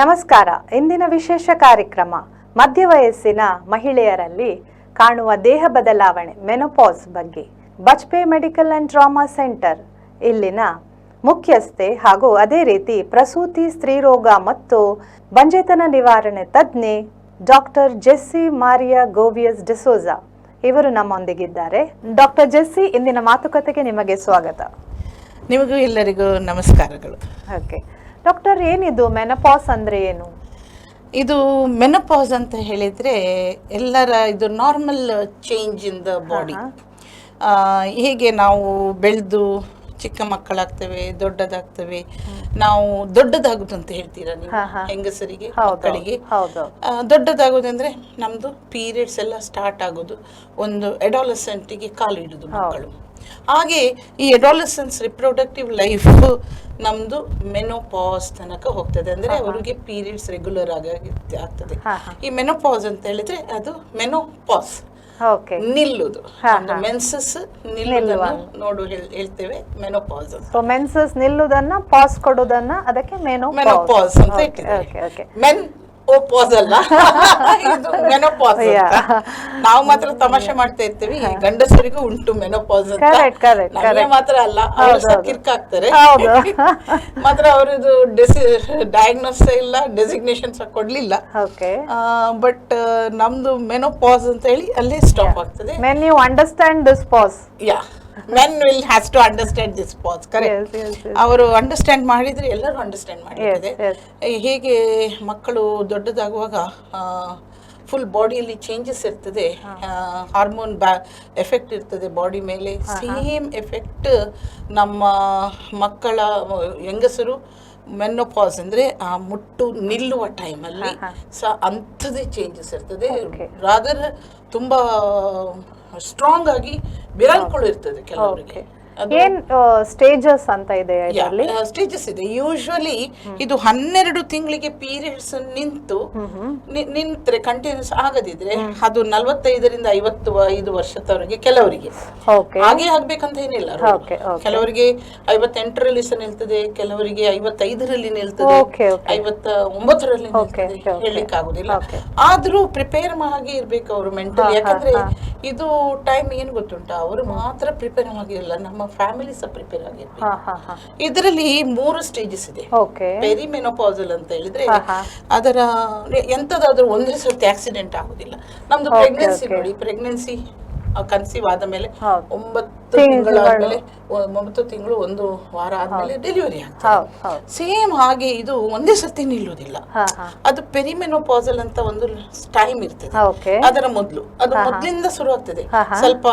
ನಮಸ್ಕಾರ. ಇಂದಿನ ವಿಶೇಷ ಕಾರ್ಯಕ್ರಮ. ಮಧ್ಯ ವಯಸ್ಸಿನ ಮಹಿಳೆಯರಲ್ಲಿ ಕಾಣುವ ದೇಹ ಬದಲಾವಣೆ ಮೆನೋಪಾಸ್ ಬಗ್ಗೆ. Bajpe medical and trauma centre. ಇಲ್ಲಿನ ಮುಖ್ಯಸ್ಥೆ ಹಾಗೂ ಅದೇ ರೀತಿ ಪ್ರಸೂತಿ ಸ್ತ್ರೀರೋಗ ಮತ್ತು ಬಂಜೆತನ ನಿವಾರಣೆ ತಜ್ಞೆ ಡಾಕ್ಟರ್ ಜೆಸ್ಸಿ ಮಾರಿಯಾ ಗೋವಿಯಸ್ ಡಿಸೋಜಾ ಇವರು ನಮ್ಮೊಂದಿಗಿದ್ದಾರೆ. ಡಾಕ್ಟರ್ ಜೆಸ್ಸಿ ಇಂದಿನ ಮಾತುಕತೆಗೆ ನಿಮಗೆ ಸ್ವಾಗತ. ನಿಮಗೂ ಎಲ್ಲರಿಗೂ ನಮಸ್ಕಾರಗಳು. ಓಕೆ. ಡಾಕ್ಟರ್ ಏನಿದು? ಮೆನಪಾಸ್ ಅಂದ್ರೆ ಏನು? ಇದು ಮೆನಪಾಸ್ ಅಂತ ಹೇಳಿದ್ರೆ ಎಲ್ಲರ ಇದು normal change in the body ಹೇಗೆ ನಾವು ಬೆಳೆದು ಚಿಕ್ಕ ಮಕ್ಕಳಾಗ್ತವೆ ದೊಡ್ಡದಾಗ್ತವೆ. ನಾವು ದೊಡ್ಡದಾಗುದು ಅಂತ ಹೇಳ್ತೀರಾ ನೀವು. ಹೆಂಗಸರಿಗೆ ಮಕ್ಕಳಿಗೆ? ದೊಡ್ಡದಾಗುದಂದ್ರೆ ನಮ್ದು ಪೀರಿಯಡ್ಸ್ ಎಲ್ಲ ಸ್ಟಾರ್ಟ್ ಆಗೋದು. ಒಂದು ಎಡಾಲಸೆಂಟಿಗೆ ಕಾಲಿಡುದು ಇಡುದು ಮಕ್ಕಳು ಹಾಗೆ ಈ ಎಡಾಲಸನ್ಸ್ ರಿಪ್ರೊಡಕ್ಟಿವ್ ಲೈಫ್ ನಮ್ದು ಮೆನೋಪಾಸ್ ತನಕ ಹೋಗ್ತದೆ. ಅಂದ್ರೆ ಅವ್ರಿಗೆ ಪೀರಿಯಡ್ಸ್ ರೆಗ್ಯುಲರ್ ಆಗಿ ಆಗ್ತದೆ. ಈ ಮೆನೋಪಾಸ್ ಅಂತ ಹೇಳಿದ್ರೆ ಅದು ಮೆನೋಪಾಸ್ ಓಕೆ ನಿಲ್ಲುದು. ಮೆನ್ಸಸ್ ನಿಲ್ಲುವ. ನೋಡು ಹೇಳ್- ಹೇಳ್ತೇವೆ ಮೆನೋಪಾಸ್ ಸೊ ಮೆನ್ಸಸ್ ನಿಲ್ಲುದನ್ನ ಪಾಸ್ ಕೊಡುದನ್ನ ಅದಕ್ಕೆ ಮೇನೋ ಮೆನೋಪಾಸ್ ಅಂತ ಮೆನ್ ಓಪಾಸ್ ಅಲ್ಲ? ಮೆನೋಪಾಸ್ ನಾವು ಮಾತ್ರ ತಮಾಷೆ ಮಾಡ್ತಾ ಇರ್ತೀವಿ ಗಂಡಸರಿಗೂ ಉಂಟು ಮೆನೋಪಾಸ್ ಅಂತ. ಮಾತ್ರ ಅಲ್ಲ ಅವರು ಆಗ್ತಾರೆ. ಮಾತ್ರ ಅವರದು ಡಿಸಿ ಡಯಾಗ್ನೋಸ್ ಇಲ್ಲ ಡೆಸಿಗ್ನೇಷನ್ ಸಹ ಕೊಡ್ಲಿಲ್ಲ. ಓಕೆ ಬಟ್ ನಮ್ದು ಮೆನೋಪಾಸ್ ಅಂತ ಹೇಳಿ ಅಲ್ಲೇ ಸ್ಟಾಪ್ ಆಗ್ತದೆ. Men you understand this pause yeah men will has to understand this pause correct. ಅವರು ಅಂಡರ್ಸ್ಟ್ಯಾಂಡ್ ಮಾಡಿದ್ರೆ ಎಲ್ಲರೂ ಅಂಡರ್ಸ್ಟ್ಯಾಂಡ್ ಮಾಡಿರ್ತದೆ ಹೀಗೆ ಮಕ್ಕಳು ದೊಡ್ಡದಾಗುವಾಗ ಫುಲ್ ಬಾಡಿಯಲ್ಲಿ ಚೇಂಜಸ್ ಇರ್ತದೆ. ಹಾರ್ಮೋನ್ ಬ್ಯಾ ಎಫೆಕ್ಟ್ ಇರ್ತದೆ ಬಾಡಿ ಮೇಲೆ. ಸೇಮ್ ಎಫೆಕ್ಟ್ ನಮ್ಮ ಮಕ್ಕಳ ಹೆಂಗಸರು ಮೆನೋಪಾಸ್ ಅಂದ್ರೆ ಆ ಮುಟ್ಟು ನಿಲ್ಲುವ ಟೈಮಲ್ಲಿ ಸಹ ಅಂಥದ್ದೇ ಚೇಂಜಸ್ ಇರ್ತದೆ. ರಾದರ್ ತುಂಬಾ ಸ್ಟ್ರಾಂಗ್ ಆಗಿ ಬಿರಲ್ಗಳು ಇರ್ತದೆ ಕೆಲವರಿಗೆ. ಏನ್ ಸ್ಟೇಜಸ್ ಅಂತ ಇದೆ ಇದರಲ್ಲಿ? ಸ್ಟೇಜಸ್ ಇದೆ. ಯೂಶುವಲಿ ಇದು ಹನ್ನೆರಡು ತಿಂಗಳಿಗೆ ಪೀರಿಯಡ್ಸ್ ನಿಂತು ನಿಂತ್ರೆ ಕಂಟಿನ್ಯೂಸ್ ಆಗದಿದ್ರೆ ಅದು ನಲವತ್ತೈದರಿಂದ ಐವತ್ತು ಐದು ವರ್ಷದವರೆಗೆ ಕೆಲವರಿಗೆ. ಹಾಗೆ ಆಗ್ಬೇಕಂತ ಏನಿಲ್ಲ. ಕೆಲವರಿಗೆ ಐವತ್ತೆಂಟರಲ್ಲಿ ಸಹ ನಿಲ್ತದೆ ಕೆಲವರಿಗೆ ಐವತ್ತೈದರಲ್ಲಿ ನಿಲ್ತದೆ. ಐವತ್ತ ಒಂಬತ್ತರಲ್ಲಿ ನಿಲ್ತದೆ. ಹೇಳಲಿಕ್ಕೆ ಆಗುದಿಲ್ಲ ಆದ್ರೂ ಪ್ರಿಪೇರ್ ಆಗಿ ಇರ್ಬೇಕು ಅವರು ಮೆಂಟಲಿ ಯಾಕಂದ್ರೆ. ಇದು ಟೈಮ್ ಏನು ಗೊತ್ತುಂಟಾ? ಅವರು ಮಾತ್ರ ಪ್ರಿಪೇರ್ ಆಗಿರಲ್ಲ ನಮ್ಮ ಫ್ಯಾಮಿಲಿ ಸಹ ಪ್ರಿಪೇರ್ ಆಗಿರ್ಬೇಕು. ಇದರಲ್ಲಿ ಮೂರು ಸ್ಟೇಜಸ್ ಇದೆ. ಪೆರಿ ಮೆನೋಪಾಸಲ್ ಅಂತ ಹೇಳಿದ್ರೆ. ಅದರ ಎಂತದಾದ್ರೂ ಒಂದೇ ಸರ್ತಿ ಆಕ್ಸಿಡೆಂಟ್ ಆಗುದಿಲ್ಲ. ನಮ್ದು ಪ್ರೆಗ್ನೆನ್ಸಿ ನೋಡಿ ಪ್ರೆಗ್ನೆನ್ಸಿ ಕನ್ಸೀವ್ ಆದ ಮೇಲೆ ಒಂಬತ್ತು ತಿಂಗಳು. ತಿಂಗಳಾದ್ಮೇಲೆ ಒಂಬತ್ತು ತಿಂಗಳು ಒಂದು ವಾರ ಆದ್ಮೇಲೆ ಡೆಲಿವರಿ ಆಗ್ತದೆ. ಸೇಮ್ ಹಾಗೆ ಇದು ಒಂದೇ ಸರ್ತಿ ನಿಲ್ಲುವುದಿಲ್ಲ. ಅದು ಪೆರಿಮೆನೋಪಾಸಲ್ ಅಂತ ಒಂದು ಟೈಮ್ ಇರ್ತದೆ. ಅದರ ಮೊದಲು. ಅದು ಮೊದಲಿಂದ ಶುರು ಆಗ್ತದೆ. ಸ್ವಲ್ಪ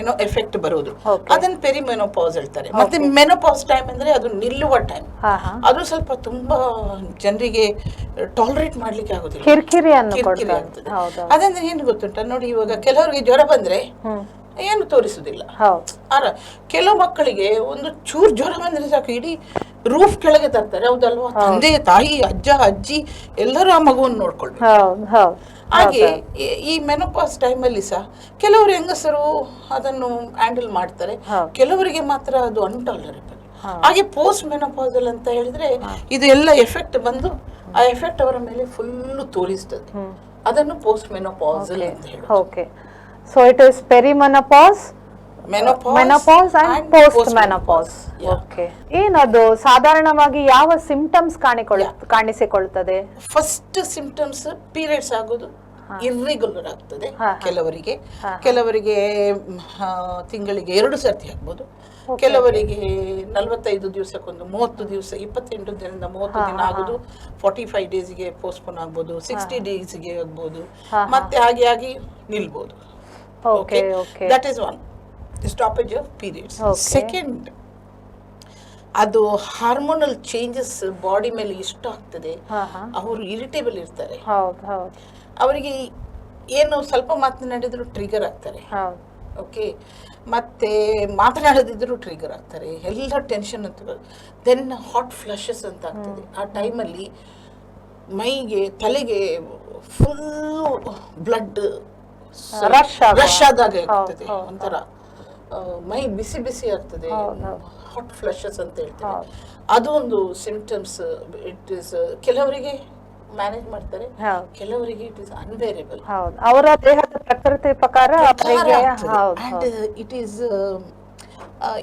ಏನೋ ಎಫೆಕ್ಟ್ ಬರುವುದು. ಅದನ್ನ ಪೆರಿಮೆನೋಪಾಸ್ ಹೇಳ್ತಾರೆ ಮತ್ತೆ ಮೆನೋಪಾಸ್ ಟೈಮ್ ಅಂದ್ರೆ ಅದು ನಿಲ್ಲುವ ಟೈಮ್ ಅದು ಸ್ವಲ್ಪ ತುಂಬಾ ಜನರಿಗೆ ಟಾಲರೇಟ್ ಮಾಡ್ಲಿಕ್ಕೆ ಆಗುದಿಲ್ಲ. ಕಿರಿಕಿರಿ ಆಗ್ತದೆ. ಅದಂದ್ರೆ ಏನು ಗೊತ್ತುಂಟ? ನೋಡಿ ಇವಾಗ ಕೆಲವರಿಗೆ ಜ್ವರ ಬಂದ್ರೆ ಏನು ತೋರಿಸುದಿಲ್ಲ ಅರ ಕೆಲವು ಮಕ್ಕಳಿಗೆ ಒಂದು ಚೂರ್ ಜ್ವರ ಬಂದ್ರೆ ಸಾಕು ಇಡೀ ರೂಫ್ ಕೆಳಗೆ ತರ್ತಾರೆ. ಹೌದಲ್ವಾ? ತಂದೆ ತಾಯಿ ಅಜ್ಜ ಅಜ್ಜಿ ಎಲ್ಲರೂ ಆ ಮಗುವನ್ನು ನೋಡ್ಕೊಳ್ಬೇಕು. ಹಾಗೆ ಈ- ಮೆನೋಪಾಸ್ ಟೈಮಲ್ಲಿ ಸಹ ಕೆಲವರು ಹೆಂಗಸರು ಅದನ್ನು ಹ್ಯಾಂಡಲ್ ಮಾಡ್ತಾರೆ. ಕೆಲವರಿಗೆ ಮಾತ್ರ ಅದು ಅನ್ಟಾಲರೇಬಲ್ ಹಾಗೆ ಪೋಸ್ಟ್ ಮೆನೋಪಾಸಲ್ ಅಂತ ಹೇಳಿದ್ರೆ ಇದು ಎಲ್ಲ ಎಫೆಕ್ಟ್ ಬಂದು ಆ ಎಫೆಕ್ಟ್ ಅವರ ಮೇಲೆ ಫುಲ್ ತೋರಿಸ್ತದೆ. ಅದನ್ನು ಪೋಸ್ಟ್ ಮೆನೋಪಾಸಲ್ ಅಂತ ಹೇಳುದು. Okay so it perimenopause, menopause, menopause and, and post menopause okay ಏನದು? ಸಾಧಾರಣವಾಗಿ ಯಾವ ಸಿಂಪ್ಟಮ್ಸ್ ಕಾಣಿಕೊಳ್ಳ ಕಾಣಿಸಿಕೊಳ್ತದೆ ಫಸ್ಟ್ ಸಿಂಪ್ಟಮ್ಸ್ ಪೀರಿಯಡ್ಸ್ ಆಗೋದು ಇರ್ರೆಗ್ಯುಲರ್ ಆಗ್ತದೆ. ಕೆಲವರಿಗೆ. ಕೆಲವರಿಗೆ ತಿಂಗಳಿಗೆ ಎರಡು ಸರ್ತಿ ಆಗ್ಬೋದು. ಕೆಲವರಿಗೆ ನಲವತ್ತೈದು ದಿವಸಕ್ಕೊಂದು ಮೂವತ್ತು ದಿವಸ ಇಪ್ಪತ್ತೆಂಟು ದಿನದಿಂದ ಮೂವತ್ತು ದಿನ ಆಗೋದು. ಫಾರ್ಟಿ ಫೈವ್ ಡೇಸ್ಗೆ ಪೋಸ್ಟ್ಪೋನ್ ಆಗ್ಬೋದು ಸಿಕ್ಸ್ಟಿ ಡೇಸ್ಗೆ ಆಗ್ಬೋದು. ಮತ್ತೆ ಹಾಗೆ ಆಗಿ ನಿಲ್ಬೋದು. Okay okay that is one stoppage of periods. Okay. Second ಅದು ಹಾರ್ಮೋನಲ್ ಚೇಂಜಸ್ ಬಾಡಿ ಮೇಲೆ ಇಷ್ಟ ಆಗ್ತದೆ. ಅವರು ಇರಿಟೇಬಲ್ ಇರ್ತಾರೆ. ಅವರಿಗೆ ಏನು ಸ್ವಲ್ಪ ಮಾತನಾಡಿದ್ರು ಟ್ರಿಗರ್ ಆಗ್ತಾರೆ. ಓಕೆ ಮತ್ತೆ ಮಾತನಾಡದಿದ್ರು ಟ್ರಿಗರ್ ಆಗ್ತಾರೆ. ಎಲ್ಲ ಟೆನ್ಷನ್ ಅಂತ ದೆನ್ ಹಾಟ್ ಫ್ಲಶಸ್ ಅಂತ ಆಗ್ತದೆ. ಆ ಟೈಮಲ್ಲಿ ಮೈಗೆ ತಲೆಗೆ ಫುಲ್ ಬ್ಲಡ್. ರಶ್ ಆದಾಗ ಆಗ್ತದೆ ಒಂಥರ ಮೈ ಬಿಸಿ ಬಿಸಿ ಆಗ್ತದೆ. ಹಾಟ್ ಫ್ಲಶಸ್ ಅಂತ ಹೇಳ್ತಾರೆ. ಅದು ಒಂದು ಸಿಂಪ್ಟಮ್ಸ್ ಇಟ್ ಇಸ್ ಕೆಲವರಿಗೆ ಮ್ಯಾನೇಜ್ ಮಾಡ್ತಾರೆ ಕೆಲವರಿಗೆ ಇಟ್ ಇಸ್ ಅನ್ಬೇರೇಬಲ್ ಹೌದು. ಅವರ ದೇಹದ ಪ್ರಕೃತಿ ಪ್ರಕಾರ ಇಟ್ ಈಸ್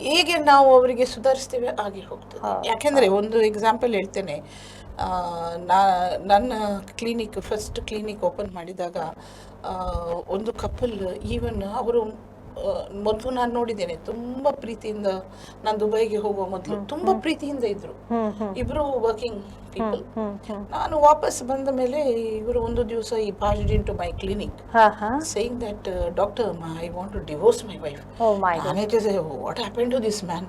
ಹೇಗೆ ನಾವು ಅವರಿಗೆ ಸುಧಾರಿಸ್ತೇವೆ ಹಾಗೆ ಹೋಗ್ತದೆ. ಯಾಕೆಂದ್ರೆ ಒಂದು ಎಕ್ಸಾಂಪಲ್ ಹೇಳ್ತೇನೆ. ನಾ ನನ್ನ ಕ್ಲಿನಿಕ್ ಫಸ್ಟ್ ಕ್ಲಿನಿಕ್ ಓಪನ್ ಮಾಡಿದಾಗ ಒಂದು ಕಪಲ್ ಈವನ್ ಅವರು ಮೊದಲು ನಾನು ನೋಡಿದ್ದೇನೆ ತುಂಬಾ ಪ್ರೀತಿಯಿಂದ ನಾನು ದುಬೈಗೆ ಹೋಗುವ ಮೊದಲು ತುಂಬಾ ಪ್ರೀತಿಯಿಂದ ಇದ್ರು. ಇಬ್ರು ವರ್ಕಿಂಗ್ ಪೀಪಲ್ ನಾನು ವಾಪಸ್ ಬಂದ ಮೇಲೆ ಇವರು ಒಂದು ದಿವಸ ಈ passed into my clinic ಹಾ. That doctor I want to divorce my wife what happen to this man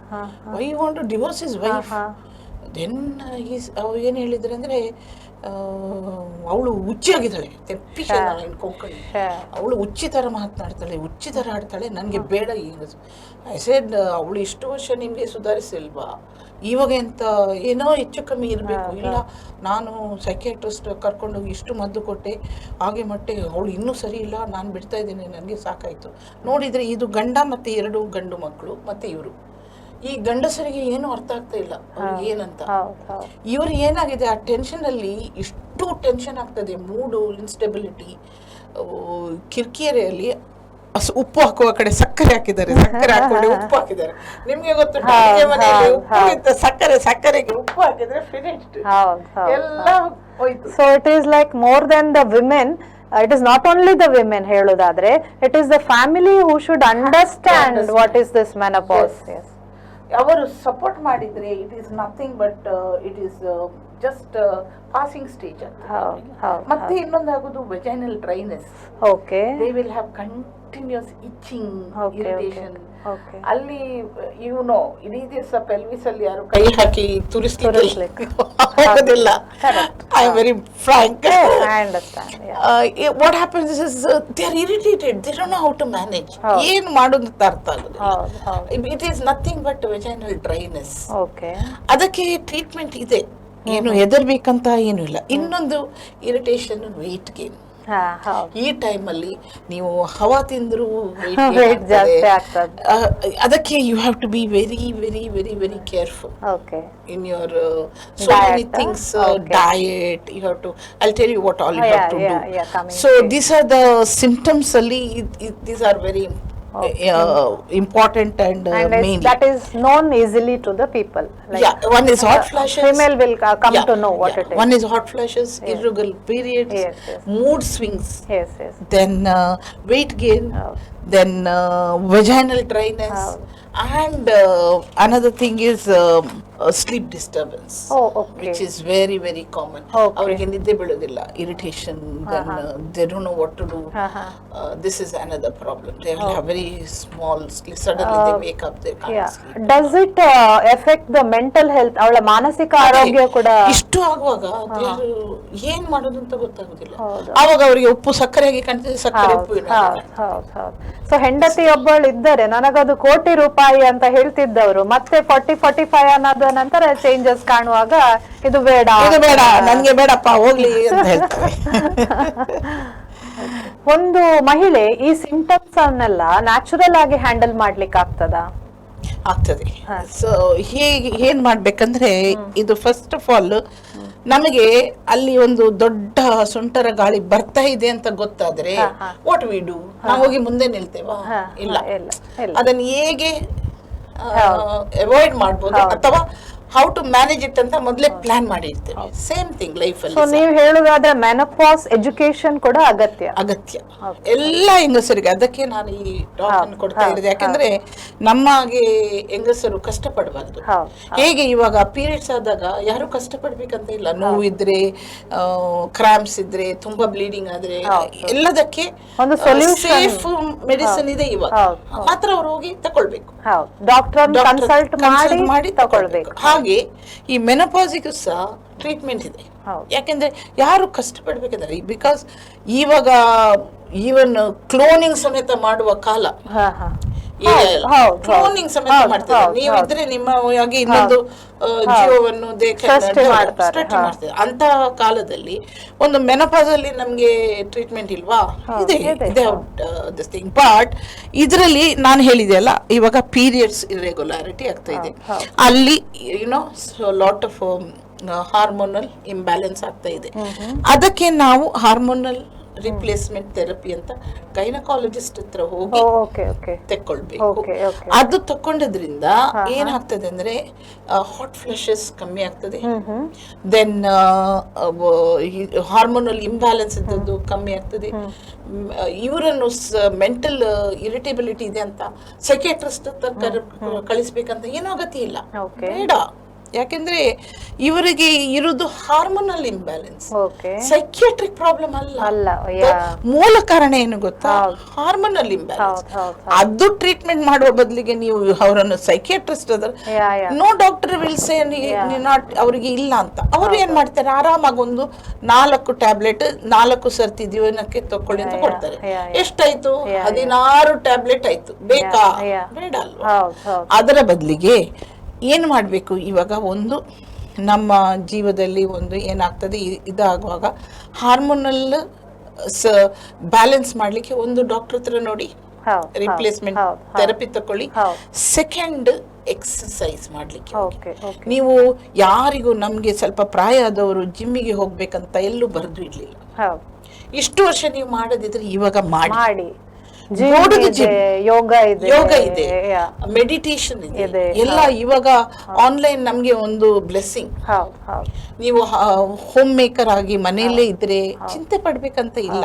why want to divorce is you then is ಅವ್ರು ಏನು ಹೇಳಿದ್ರು ಅಂದರೆ ಅವಳು ಹುಚ್ಚಿ ಆಗಿದ್ದಾಳೆ ತೆಪ್ಪಿ ಕೊಂಕಣಿ. ಅವಳು ಹುಚ್ಚಿ ಥರ ಮಾತನಾಡ್ತಾಳೆ ಹುಚ್ಚಿ ಥರ ಆಡ್ತಾಳೆ ನನಗೆ ಬೇಡ ಈಗ ಐ ಸೆಡ್ ಅವಳು ಇಷ್ಟು ವರ್ಷ ನಿಮಗೆ ಸುಧಾರಿಸಿಲ್ವಾ? ಇವಾಗ ಎಂತ ಏನೋ ಹೆಚ್ಚು ಕಮ್ಮಿ ಇರಬೇಕು. ಇಲ್ಲ ನಾನು ಸೈಕ್ಯಾಟ್ರಿಸ್ಟ್ ಕರ್ಕೊಂಡೋಗಿ ಇಷ್ಟು ಮದ್ದು ಕೊಟ್ಟೆ ಹಾಗೆ ಮಟ್ಟೆ ಅವಳು ಇನ್ನೂ ಸರಿ ಇಲ್ಲ ನಾನು ಬಿಡ್ತಾ ಇದ್ದೀನಿ ನನಗೆ ಸಾಕಾಯಿತು. ನೋಡಿದರೆ ಇದು ಗಂಡ ಮತ್ತು ಎರಡು ಗಂಡು ಮಕ್ಕಳು ಮತ್ತು ಇವರು. ಈ ಗಂಡಸರಿಗೆ ಏನು ಅರ್ಥ ಆಗ್ತಾ ಇಲ್ಲ ಅವ್ರಿಗೆ ಏನಂತ. ಇವ್ರು ಏನಾಗಿದೆ ಆ ಟೆನ್ಷನ್ ಅಲ್ಲಿ ಇಷ್ಟು ಟೆನ್ಷನ್ ಆಗ್ತದೆ ಮೂಡು ಇನ್ಸ್ಟೆಬಿಲಿಟಿ ಕಿರಿಕಿರಿಯಲ್ಲಿ ಉಪ್ಪು ಹಾಕುವ ಕಡೆ ಸಕ್ಕರೆ ಹಾಕಿದ್ದಾರೆ ಸಕ್ಕರೆ ಹಾಕೊಂಡು ಉಪ್ಪು ಹಾಕಿದ್ದಾರೆ. ನಿಮ್ಗೆ ಗೊತ್ತು ಉಪ್ಪು ಸಕ್ಕರೆ ಸಕ್ಕರೆಗೆ ಉಪ್ಪು ಹಾಕಿದ್ರೆ ಫಿನಿಶ್ಡ್ ಎಲ್ಲ ಹೋಯ್ತು. So it is like more than the women it is not only the women ಹೇಳೋದಾದ್ರೆ it is the family who should understand what is this menopause ಅವರು ಸಪೋರ್ಟ್ ಮಾಡಿದ್ರೆ it is nothing but it is just passing stage ಅಂತ. ಮತ್ತೆ ಇನ್ನೊಂದಾಗೋದು vaginal dryness okay they will have continues itching irritation ಅಲ್ಲಿ ಇವನು ಇಡೀ ದಿವಸ pelvis ಅಲ್ಲಿ ಯಾರು ಕೈ ಹಾಕಿ ತುರಿಸ್ಲಿಕ್ಕೆ. ಆಗೋದಿಲ್ಲ. I am very frank what happens is they are irritated they don't know how to manage. ಏನ್ ಮಾಡೋದು ಅಂತ ಅರ್ಥ ಆಗೋದಿಲ್ಲ. It is nothing but vaginal dryness okay ಅದಕ್ಕೆ ಟ್ರೀಟ್ಮೆಂಟ್ ಇದೆ. ಏನು ಹೆದರ್ಬೇಕಂತ ಏನು ಇಲ್ಲ. ಇನ್ನೊಂದು ಇರಿಟೇಷನ್ ವೆಯ್ಟ್ ಗೇನ್ ಹಾ ಟೈಮ್ ಈ ಟೈಮಲ್ಲಿ ನೀವು ಹವಾ ತಿಂದ್ರು. ಅದಕ್ಕೆ you have to be very very very very careful in your so many things diet you have to I tell you what all you have to do so these are the symptoms ಅಲ್ಲಿ these are very yeah, Uh, important and, uh, and mainly. That is known easily to the people. Like yeah, one is hot flashes. Female will uh, come yeah, to know what yeah. it is. One is hot flashes, yes. irregular periods, yes, yes. mood swings. Yes, yes. Then uh, weight gain, oh. then uh, vaginal dryness, oh. and uh, another thing is. Um, uh, sleep disturbance oh okay which is very very common Okay. ಅವರಿಗೆ ನಿದ್ದೆ ಬೀಳೋದಿಲ್ಲ irritation then uh, they don't know what to do ಹಾ ಹಾ uh, this is another problem they will have very small sleep suddenly they wake up they can't yeah sleep does it uh, affect the mental health ಅವಳ ಮಾನಸಿಕ ಆರೋಗ್ಯ ಕೂಡ ಇಷ್ಟು ಆಗುವಾಗ ದೇವ್ರು ಏನ್ ಮಾಡೋದು ಅಂತ ಗೊತ್ತಾಗುದಿಲ್ಲ ಹೌದು. ಆವಾಗ ಅವರಿಗೆ ಉಪ್ಪು ಸಕ್ಕರೆಗೆ ಕಾಣ್ತದೆ ಸಕ್ಕರೆ ಉಪ್ಪು ಹೌದು ಇಲ್ಲ. ಹೌದು ಹೌದು ಸೊ ಹೆಂಡತಿ ಒಬ್ಬಳು ಇದ್ದಾರೆ ನನಗದು ಕೋಟಿ ರೂಪಾಯಿ ಅಂತ ಹೇಳ್ತಿದ್ದವರು ಮತ್ತೆ ಫಾರ್ಟಿ ಫಾರ್ಟಿ ಫೈವ್ ಅನ್ನೋದ ನಂತರ ಚೇಂಜಸ್ ಕಾಣುವಾಗ ಇದು ಬೇಡ ಇದು ಬೇಡ ನನ್ಗೆ ಬೇಡಪ್ಪ ಹೋಗ್ಲಿ ಅಂತ ಹೇಳ್ತಾರೆ. ಒಂದು ಮಹಿಳೆ ಈ ಸಿಂಟಮ್ಸ್ ಅನ್ನೆಲ್ಲ ನ್ಯಾಚುರಲ್ ಆಗಿ ಹ್ಯಾಂಡಲ್ ಮಾಡ್ಲಿಕ್ಕೆ ಆಗ್ತದ? ಆಗ್ತದೆ. ಸೊ ಹೇಗೆ ಏನ್ ಮಾಡ್ಬೇಕಂದ್ರೆ ಇದು ಫಸ್ಟ್ ಆಫ್ ಆಲ್ ನಮಗೆ ಅಲ್ಲಿ ಒಂದು ದೊಡ್ಡ ಸುಂಟರ ಗಾಳಿ ಬರ್ತಾ ಇದೆ ಅಂತ ಗೊತ್ತಾದ್ರೆ ವಾಟ್ ವಿ ಡೂ ನಾವು ಹೋಗಿ ಮುಂದೆ ನಿಲ್ತೇವಾ? ಇಲ್ಲ. ಅದನ್ನ ಹೇಗೆ ಅವಾಯ್ಡ್ ಮಾಡ್ಬೋದು ಅಥವಾ ಹೌ ಟು ಮ್ಯಾನೇಜ್ ಇಟ್ ಅಂತ ಮೊದಲೇ ಪ್ಲಾನ್ ಮಾಡಿರ್ತೀವಿ. ಸೇಮ್ ಥಿಂಗ್ ಲೈಫ್ ಸೊ ಅಲ್ಲಿ ನೀವು ಹೇಳುದಾದ್ರೆ ಮೆನಪಾಸ್ ಎಜುಕೇಶನ್ ಕೂಡ ಅಗತ್ಯ. ಅಗತ್ಯ. ಎಲ್ಲ ಹೆಂಗಸರಿಗೆ ಅದಕ್ಕೆ ನಾನು ಈ ಟಾಕ್ ಅನ್ನು ಕೊಡ್ತಾ ಇರೋದು. ಯಾಕಂದ್ರೆ ನಮ್ಮಾಗೆ ಹೆಂಗಸರು ಕಷ್ಟಪಡಬಾರ್ದು. ಹೇಗೆ ಇವಾಗ ಪೀರಿಯಡ್ಸ್ ಆದಾಗ ಯಾರು ಕಷ್ಟಪಡ್ಬೇಕಂತ ಇಲ್ಲ. ನೋವು ಇದ್ರೆ ಕ್ರಾಂಪ್ಸ್ ಇದ್ರೆ ತುಂಬಾ ಬ್ಲೀಡಿಂಗ್ ಆದ್ರೆ ಎಲ್ಲದಕ್ಕೆ ಒಂದು. ಸೇಫ್ ಮೆಡಿಸಿನ್ ಇದೆ ಇವಾಗ. ಮಾತ್ರ ಅವ್ರು ಹೋಗಿ ತಕೊಳ್ಬೇಕು. ಡಾಕ್ಟರ್ ಕನ್ಸಲ್ಟ್ ಮಾಡಿ ತಗೊಳ್ಬೇಕು ಹಾಗೆ ಈ ಮೆನಪಾಸಿಗೂ ಸಹ ಟ್ರೀಟ್ಮೆಂಟ್ ಇದೆ. ಯಾಕೆಂದ್ರೆ ಯಾರು ಕಷ್ಟಪಡ್ಬೇಕಂದ್ರೆ ಬಿಕಾಸ್ ಇವಾಗ ಈವನ್ ಕ್ಲೋನಿಂಗ್ ಸಮೇತ ಮಾಡುವ ಕಾಲ ಕ್ಲೋನಿಂಗ್ ಸಮೇತ ಮಾಡ್ತಾರೆ ಇದ್ರೆ ನಿಮ್ಮ ಆಗಿ ಇನ್ನೊಂದು ಜೀವವನ್ನು ಮಾಡ್ತಾರೆ, ಅಂತ ಕಾಲದಲ್ಲಿ ಒಂದು ಮೆನಪಾಸಲ್ಲಿ ನಮ್ಗೆ ಟ್ರೀಟ್ಮೆಂಟ್ ಇಲ್ವಾ? ಇದೆ ದಿಸ್ ಥಿಂಗ್ ಬಟ್ ಇದರಲ್ಲಿ ನಾನು ಹೇಳಿದೆ ಅಲ್ಲ ಇವಾಗ ಪೀರಿಯಡ್ಸ್ ಇರೆಗ್ಯುಲಾರಿಟಿ ಆಗ್ತಾ ಇದೆ. ಅಲ್ಲಿ you know lot of hormonal imbalance ಆಗ್ತಾ ಇದೆ. ಅದಕ್ಕೆ ನಾವು ಹಾರ್ಮೋನಲ್ ರಿಪ್ಲೇಸ್ಮೆಂಟ್ ಥೆರಪಿ ಅಂತ ಗೈನಕಾಲಜಿಸ್ಟ್ ಹತ್ರ ಹೋಗಿ ಓಕೆ ಓಕೆ ತೆಕ್ಕೊಳ್ಬೇಕು. ಅದು ತಕ್ಕೊಂಡದ್ರಿಂದ ಏನಾಗ್ತದೆ ಅಂದ್ರೆ ಹಾಟ್ ಫ್ಲಶಸ್ ಕಮ್ಮಿ ಆಗ್ತದೆ. ದೆನ್ ಹಾರ್ಮೋನಲ್ ಇಂಬ್ಯಾಲೆನ್ಸ್ ಇದ್ದದ್ದು ಕಮ್ಮಿ ಆಗ್ತದೆ. ಇವರನ್ನು ಮೆಂಟಲ್ ಇರಿಟೇಬಿಲಿಟಿ ಇದೆ ಅಂತ ಸೈಕಿಯಾಟ್ರಿಸ್ಟ್ ಕಳಿಸ್ಬೇಕಂತ ಏನೋ ಅಗತ್ಯ ಇಲ್ಲ. ಬೇಡ. ಯಾಕೆಂದ್ರೆ ಇವರಿಗೆ ಇರೋದು hormonal imbalance okay psychiatric problem ಅಲ್ಲ. ಮೂಲ ಕಾರಣ ಏನು ಗೊತ್ತಾ. ಹಾರ್ಮೋನಲ್ ಇಂಬ್ಯಾಲೆನ್ಸ್ ಅದು ಟ್ರೀಟ್ಮೆಂಟ್ ಮಾಡುವ ಬದಲಿಗೆ ನೀವು ಅವರನ್ನು ಸೈಕ್ಯಾಟ್ರಿಸ್ಟ್ ಅದ್ರ no doctor will say not ಅವರಿಗೆ ಇಲ್ಲ ಅಂತ. ಅವರು ಏನ್ ಮಾಡ್ತಾರೆ? ಆರಾಮಾಗಿ ಒಂದು ನಾಲ್ಕು ಟ್ಯಾಬ್ಲೆಟ್ ನಾಲ್ಕು ಸರ್ತಿ ಜೀವನಕ್ಕೆ ತಕೊಳ್ಳಿ ಅಂತ ಕೊಡ್ತಾರೆ. ಎಷ್ಟಾಯ್ತು. ಹದಿನಾರು ಟ್ಯಾಬ್ಲೆಟ್ ಆಯ್ತು. ಬೇಕಾ. ಬೇಡ ಅಲ್ವಾ? ಅದರ ಬದಲಿಗೆ ಏನು ಮಾಡಬೇಕು? ಇವಾಗ ಒಂದು ನಮ್ಮ ಜೀವದಲ್ಲಿ ಒಂದು ಏನಾಗ್ತದೆ? ಇದಾಗುವಾಗ ಹಾರ್ಮೋನಲ್ ಸ ಬ್ಯಾಲೆನ್ಸ್ ಮಾಡಲಿಕ್ಕೆ ಒಂದು ಡಾಕ್ಟರ್ ಹತ್ರ ನೋಡಿ. ರಿಪ್ಲೇಸ್ಮೆಂಟ್ ಥೆರಪಿ ತಕೊಳ್ಳಿ. ಸೆಕೆಂಡ್ ಎಕ್ಸಸೈಸ್ ಮಾಡಲಿಕ್ಕೆ ನೀವು ಯಾರಿಗೂ ನಮಗೆ ಸ್ವಲ್ಪ ಪ್ರಾಯ ಆದವರು ಜಿಮ್ಮಿಗೆ ಹೋಗ್ಬೇಕಂತ ಎಲ್ಲೂ ಬರೆದು ಇಡ್ಲಿಲ್ಲ ಇಷ್ಟು ವರ್ಷ ನೀವು ಮಾಡದಿದ್ರೆ ಇವಾಗ ಮಾಡಿ. ಯೋಗ ಇದೆ ಯೋಗ ಇದೆ. ಯಾ. ಮೆಡಿಟೇಷನ್ ಇದೆ. ಎಲ್ಲ ಇವಾಗ ಆನ್ಲೈನ್ ನಮ್ಗೆ ಒಂದು ಬ್ಲೆಸ್ಸಿಂಗ್ ನೀವು ಹೋಮ್ ಮೇಕರ್ ಆಗಿ ಮನೆಯಲ್ಲೇ ಇದ್ರೆ ಚಿಂತೆ ಪಡ್ಬೇಕಂತ ಇಲ್ಲ.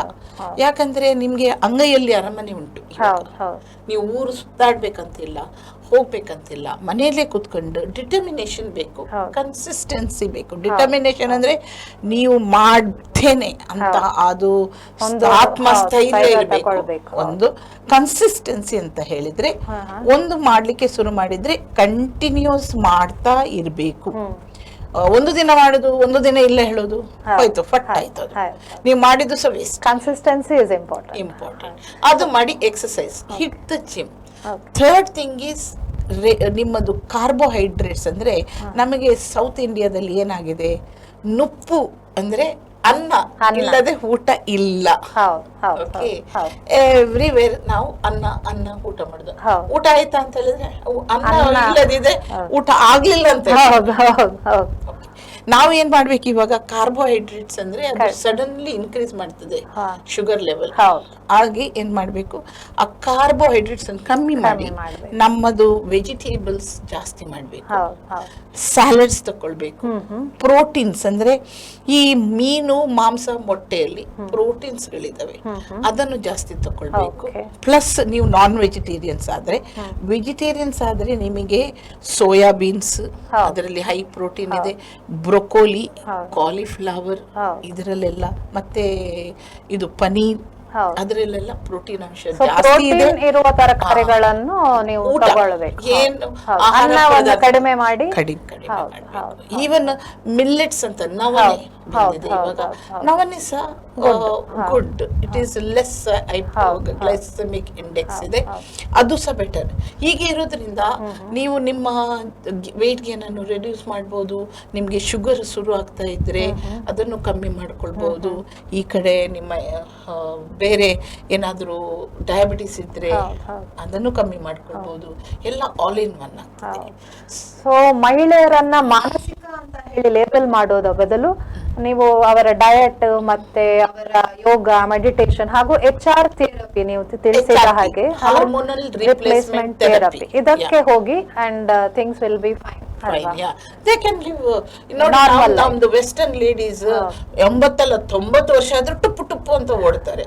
ಯಾಕಂದ್ರೆ ನಿಮ್ಗೆ ಅಂಗೈಯಲ್ಲಿ ಅರಮನೆ ಉಂಟು ನೀವು ಊರು ಸುತ್ತಾಡ್ಬೇಕಂತಿಲ್ಲ. ಹೋಗ್ಬೇಕಂತಿಲ್ಲ. ಮನೆಯಲ್ಲೇ ಕುತ್ಕೊಂಡು ಡಿಟರ್ಮಿನೇಷನ್ ಬೇಕು. ಕನ್ಸಿಸ್ಟೆನ್ಸಿ ಬೇಕು. ಡಿಟರ್ಮಿನೇಷನ್ ಅಂದ್ರೆ ನೀವು ಮಾಡ್ತೇನೆ ಅಂತ ಅದು ಆತ್ಮಸ್ಥೈರ್ಯ ಸ್ಥೈರ್ಯ ಇರಬೇಕು. ಒಂದು ಕನ್ಸಿಸ್ಟೆನ್ಸಿ ಅಂತ ಹೇಳಿದ್ರೆ. ಒಂದು ಮಾಡ್ಲಿಕ್ಕೆ ಶುರು ಮಾಡಿದ್ರೆ ಕಂಟಿನ್ಯೂಸ್ ಮಾಡ್ತಾ ಇರಬೇಕು. ಒಂದು ದಿನ ಮಾಡುದು ಒಂದು ದಿನ ಇಲ್ಲ ಹೇಳೋದು. ಹೋಯ್ತು ಫಟ್ ಆಯ್ತು. ನೀವು ಮಾಡಿದ್ದು so waste consistency is important important ಅದು ಮಾಡಿ exercise hit the gym. Third thing is ನಿಮ್ಮದು ಕಾರ್ಬೋಹೈಡ್ರೇಟ್ಸ್ ಅಂದ್ರೆ ನಮಗೆ ಸೌತ್ ಇಂಡಿಯಾದಲ್ಲಿ ಏನಾಗಿದೆ? ನುಪ್ಪು ಅಂದ್ರೆ ಅನ್ನ. ಇಲ್ಲದೆ ಊಟ ಇಲ್ಲ. ಓಕೆ ಎವ್ರಿವೇರ್ ನಾವು ಅನ್ನ ಅನ್ನ ಊಟ ಮಾಡುದು. ಊಟ ಆಯ್ತಾ ಅಂತ ಹೇಳಿದ್ರೆ ಅನ್ನ ಅನ್ನ. ಇಲ್ಲದಿದ್ರೆ ಊಟ ಆಗ್ಲಿಲ್ಲ ಅಂತ ನಾವು ಏನ್ ಮಾಡ್ಬೇಕು ಇವಾಗ ಕಾರ್ಬೋಹೈಡ್ರೇಟ್ಸ್ ಅಂದ್ರೆ ಅದು ಸಡನ್ಲಿ ಇನ್ಕ್ರೀಸ್ ಮಾಡ್ತದೆ. ಶುಗರ್ ಲೆವೆಲ್ ಹಾಗೆ ಏನ್ ಮಾಡ್ಬೇಕು? ಆ ಕಾರ್ಬೋಹೈಡ್ರೇಟ್ಸ್ ಅನ್ನು ಕಮ್ಮಿ ಮಾಡಿ. ನಮ್ಮದು ವೆಜಿಟೇಬಲ್ಸ್ ಜಾಸ್ತಿ ಮಾಡ್ಬೇಕು. ಸ್ಯಾಲಡ್ಸ್ ತಕೊಳ್ಬೇಕು. ಪ್ರೋಟೀನ್ಸ್ ಅಂದ್ರೆ ಈ ಮೀನು ಮಾಂಸ ಮೊಟ್ಟೆಯಲ್ಲಿ ಪ್ರೋಟೀನ್ಸ್ ಗಳಿದಾವೆ. ಅದನ್ನು ಜಾಸ್ತಿ ತಕೊಳ್ಬೇಕು. ಪ್ಲಸ್ ನೀವು ನಾನ್ ವೆಜಿಟೇರಿಯನ್ಸ್ ಆದ್ರೆ ವೆಜಿಟೇರಿಯನ್ಸ್ ಆದ್ರೆ ನಿಮಗೆ ಸೋಯಾಬೀನ್ಸ್ ಬೀನ್ಸ್ ಅದರಲ್ಲಿ ಹೈ ಪ್ರೋಟೀನ್ ಇದೆ. ಬ್ರೊಕೋಲಿ. ಕಾಲಿಫ್ಲವರ್. ಇದರಲ್ಲೆಲ್ಲ ಮತ್ತೆ ಇದು ಪನೀರ್ ಅದ್ರಲ್ಲೆಲ್ಲ ಪ್ರೋಟೀನ್ ಅಂಶ ಜಾಸ್ತಿ ಇದೆ. ಇರುವ ತರಕಾರಿಗಳನ್ನು ನೀವು. ತಗೊಳ್ಬೇಕು. ಏನು ಆಹಾರ ಕಡಿಮೆ ಮಾಡಿ ಕಡಿಮೆ ಈವನ್ ಮಿಲ್ಲೆಟ್ಸ್ ಅಂತ ಹೌದು, ಬಂದಿದೆ ಹೌದು, ಇವಾಗ ಹೌದು, ಹೌದು. ನವನೆ ಸಹ good it is less glycaemic index ಇದೆ. ಅದು ಸಹ ಬೆಟರ್ ಹೀಗೆ ಇರೋದ್ರಿಂದ ನೀವು ನಿಮ್ಮ ವೇಟ್ ಗೇನನ್ನು ರೆಡ್ಯೂಸ್ ಮಾಡ್ಬೋದು. ನಿಮ್ಗೆ ಶುಗರ್ ಶುರು ಆಗ್ತಾ ಇದ್ರೆ ಅದನ್ನು ಕಮ್ಮಿ ಮಾಡ್ಕೊಳ್ಬಹುದು ಈ ಕಡೆ ನಿಮ್ಮ ಬೇರೆ ಏನಾದರೂ ಡಯಾಬಿಟಿಸ್ ಇದ್ರೆ. ಅದನ್ನು ಕಮ್ಮಿ ಮಾಡ್ಕೊಳ್ಬಹುದು ಎಲ್ಲ ಆಲ್ ಇನ್ ಒನ್ ಆಗ್ತದೆ. ಸೊ ಮಹಿಳೆಯರನ್ನ ಮಾನಸಿಕ ಅಂತ ಹೇಳಿ ಲೇಬಲ್ ಮಾಡೋದ ಬದಲು ನೀವು ಅವರ ಡಯಟ್ ಮತ್ತೆ ಅವರ ಯೋಗ ಮೆಡಿಟೇಷನ್ ಹಾಗೂ ಎಚ್ ಆರ್ ಥೆರಪಿ ನೀವು ತಿಳಿಸಿದ ಹಾಗೆ ಹಾರ್ಮೋನಲ್ ರಿಪ್ಲೇಸ್ಮೆಂಟ್ ಥೆರಪಿ ಇದಕ್ಕೆ ಹೋಗಿ and things will be fine western uh, ladies uh, ಎಂಬತ್ತಲ್ಲ ತೊಂಬತ್ತು ವರ್ಷ ಆದ್ರೂ ಟುಪ್ಪು ಟುಪ್ಪು ಅಂತ ಓಡ್ತಾರೆ.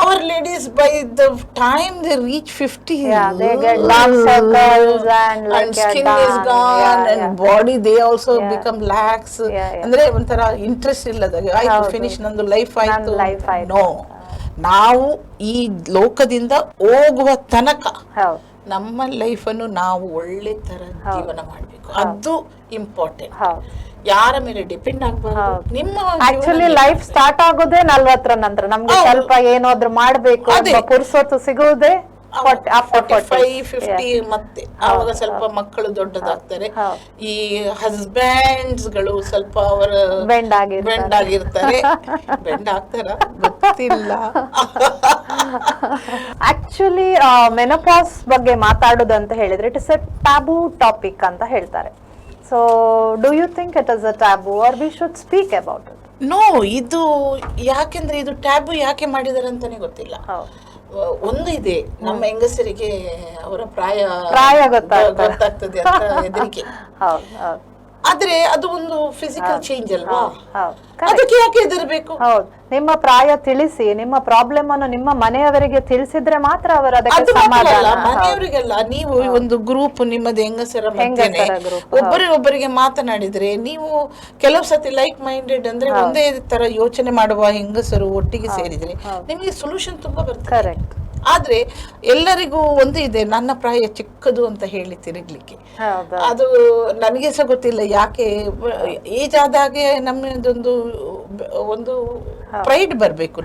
Our ladies by the time they reach fifty skin is gone and body they also become lax ಅಂದ್ರೆ ಒಂಥರ ಇಂಟ್ರೆಸ್ಟ್ ಇಲ್ಲದಾಗ ಐ ಫಿನಿಶ್ ನಂದು ಲೈಫ್ ಆಯ್ತು. ನೋ ನಾವು ಈ ಲೋಕದಿಂದ ಹೋಗುವ ತನಕ ನಮ್ಮ ಲೈಫನ್ನು ನಾವು ಒಳ್ಳೆ ತರ ಜೀವನ ಮಾಡಬೇಕು. ಅದು ಇಂಪಾರ್ಟೆಂಟ್ ಯಾರ ಮೇಲೆ ಡಿಪೆಂಡ್ ಆಗಬಾರ್ದು? ನಿಮ್ಮ ಆಕ್ಚುಲಿ ಲೈಫ್ ಸ್ಟಾರ್ಟ್ ಆಗೋದೇ ನಲ್ವತ್ತರ ನಂತರ. ನಮ್ಗೆ ಸ್ವಲ್ಪ ಏನಾದ್ರು ಮಾಡ್ಬೇಕು ಪುರ್ಸೊತ್ತು ಸಿಗುವುದೇ Forty- after forty five 40, fifty ಮತ್ತೆ ಆವಾಗ ಸ್ವಲ್ಪ ಮಕ್ಕಳು ದೊಡ್ಡದಾಗ್ತಾರೆ. ಈ ಹಸ್ಬ್ಯಾಂಡ್ಸ್ಗಳು ಸ್ವಲ್ಪ ಅವರ. ಬೆಂಡ್ ಆಗಿರ್ತಾರೆ. ಬೆಂಡ್ ಆಗ್ತಾರ? ಗೊತ್ತಿಲ್ಲ. ಆಕ್ಚುಲಿ ಮೆನೋಪಾಸ್ ಬಗ್ಗೆ ಮಾತಾಡೋದು ಅಂತ ಹೇಳಿದ್ರೆ it is a taboo topic ಅಂತ ಹೇಳ್ತಾರೆ. So do you think it is a taboo or we should speak about it no ಇದು ಯಾಕೆಂದ್ರೆ ಇದು ಟ್ಯಾಬು ಯಾಕೆ ಮಾಡಿದಾರೆ ಅಂತಾನೆ ಗೊತ್ತಿಲ್ಲ. ಒಂದು ಇದೆ. ನಮ್ಮ ಹೆಂಗಸರಿಗೆ ಅವರ ಪ್ರಾಯ ಪ್ರಾಯ ಗೊತ್ತಾಗ್ತದೆ. ಅಂತ ಹೆದರಿಕೆ. ಹೌದು ಹೌದು. ಆದ್ರೆ ಅದು ಒಂದು ಫಿಸಿಕಲ್ ಚೇಂಜ್ ಅಲ್ವಾ? ಅದಕ್ಕೆ ಯಾಕೆ ಹೆದರ್ಬೇಕು? ಹೌದು. ನಿಮ್ಮ ಪ್ರಾಯ ತಿಳಿಸಿ ನಿಮ್ಮ ಪ್ರಾಬ್ಲಮ್ ಅನ್ನು ನಿಮ್ಮ ಮನೆಯವರಿಗೆ ತಿಳಿಸಿದ್ರೆ ಮಾತ್ರ ಅವರು ಅದಕ್ಕೆ ಸಮಾಧಾನ. ಮನೆಯವರಿಗೆಲ್ಲ ನೀವು ಒಂದು ಗ್ರೂಪ್ ನಿಮ್ಮದು ಹೆಂಗಸರ ಮಧ್ಯೆ ಒಬ್ಬರೇ ಒಬ್ಬರಿಗೆ ಮಾತನಾಡಿದ್ರೆ ನೀವು ಕೆಲವು ಸತಿ ಲೈಕ್ ಮೈಂಡೆಡ್ ಅಂದ್ರೆ ಒಂದೇ ತರ ಯೋಚನೆ ಮಾಡುವ ಹೆಂಗಸರು ಒಟ್ಟಿಗೆ ಸೇರಿದ್ರೆ ನಿಮಗೆ ಸೊಲ್ಯೂಷನ್ ತುಂಬಾ ಬರ್ತದೆ. ಕರೆಕ್ಟ್ ಆದ್ರೆ ಎಲ್ಲರಿಗೂ ಒಂದು ಇದೆ ನನ್ನ ಪ್ರಾಯ ಚಿಕ್ಕದು ಅಂತ ಹೇಳಿ ತಿರುಗ್ಲಿಕ್ಕೆ. ಅದು ನನಗೆ ಸಹ ಗೊತ್ತಿಲ್ಲ ಯಾಕೆ ಏಜ್ ಆದಾಗೆ ನಮ್ಮದೊಂದು ಒಂದು ಪ್ರೈಡ್ ಬರ್ಬೇಕು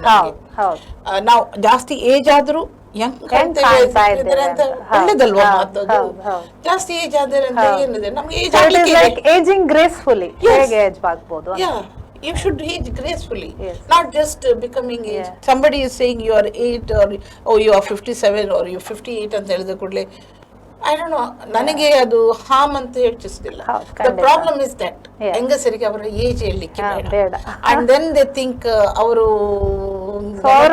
ನಾವು ಜಾಸ್ತಿ ಏಜ್ ಆದ್ರೂ ಒಳ್ಳೇದಲ್ವಾ. ಜಾಸ್ತಿ ಏಜ್ ಆದ್ರೆ ಏನಿದೆ? ನಮ್ಗೆ ಏಜ್ ಏಜಿಂಗ್ ಗ್ರೇಸ್ಫುಲಿ ಹೇಗೆ ಏಜ್ ಆಗ್ಬೋದು you should age gracefully, Yes. not just uh, becoming age. Yeah. Somebody is saying you are 8 or oh you are 57 or you 58 ಅಂತ ಹೇಳಿದ ಕೂಡಲೇ ಐ ಡೋಂಟ್ ನೋ ನನಗೆ ಅದು ಹಾಮ್ ಅಂತ ಹೆಚ್ಚಿಸ್ತಿಲ್ಲ the problem is that Yeah. ಹೆಂಗಸರಿಗೆ ಅವರ ಏಜ್ ಹೇಳಲಿಕ್ಕೆ. ಅಂಡ್ ದೆನ್ ದೇ ಥಿಂಕ್ ಅವರು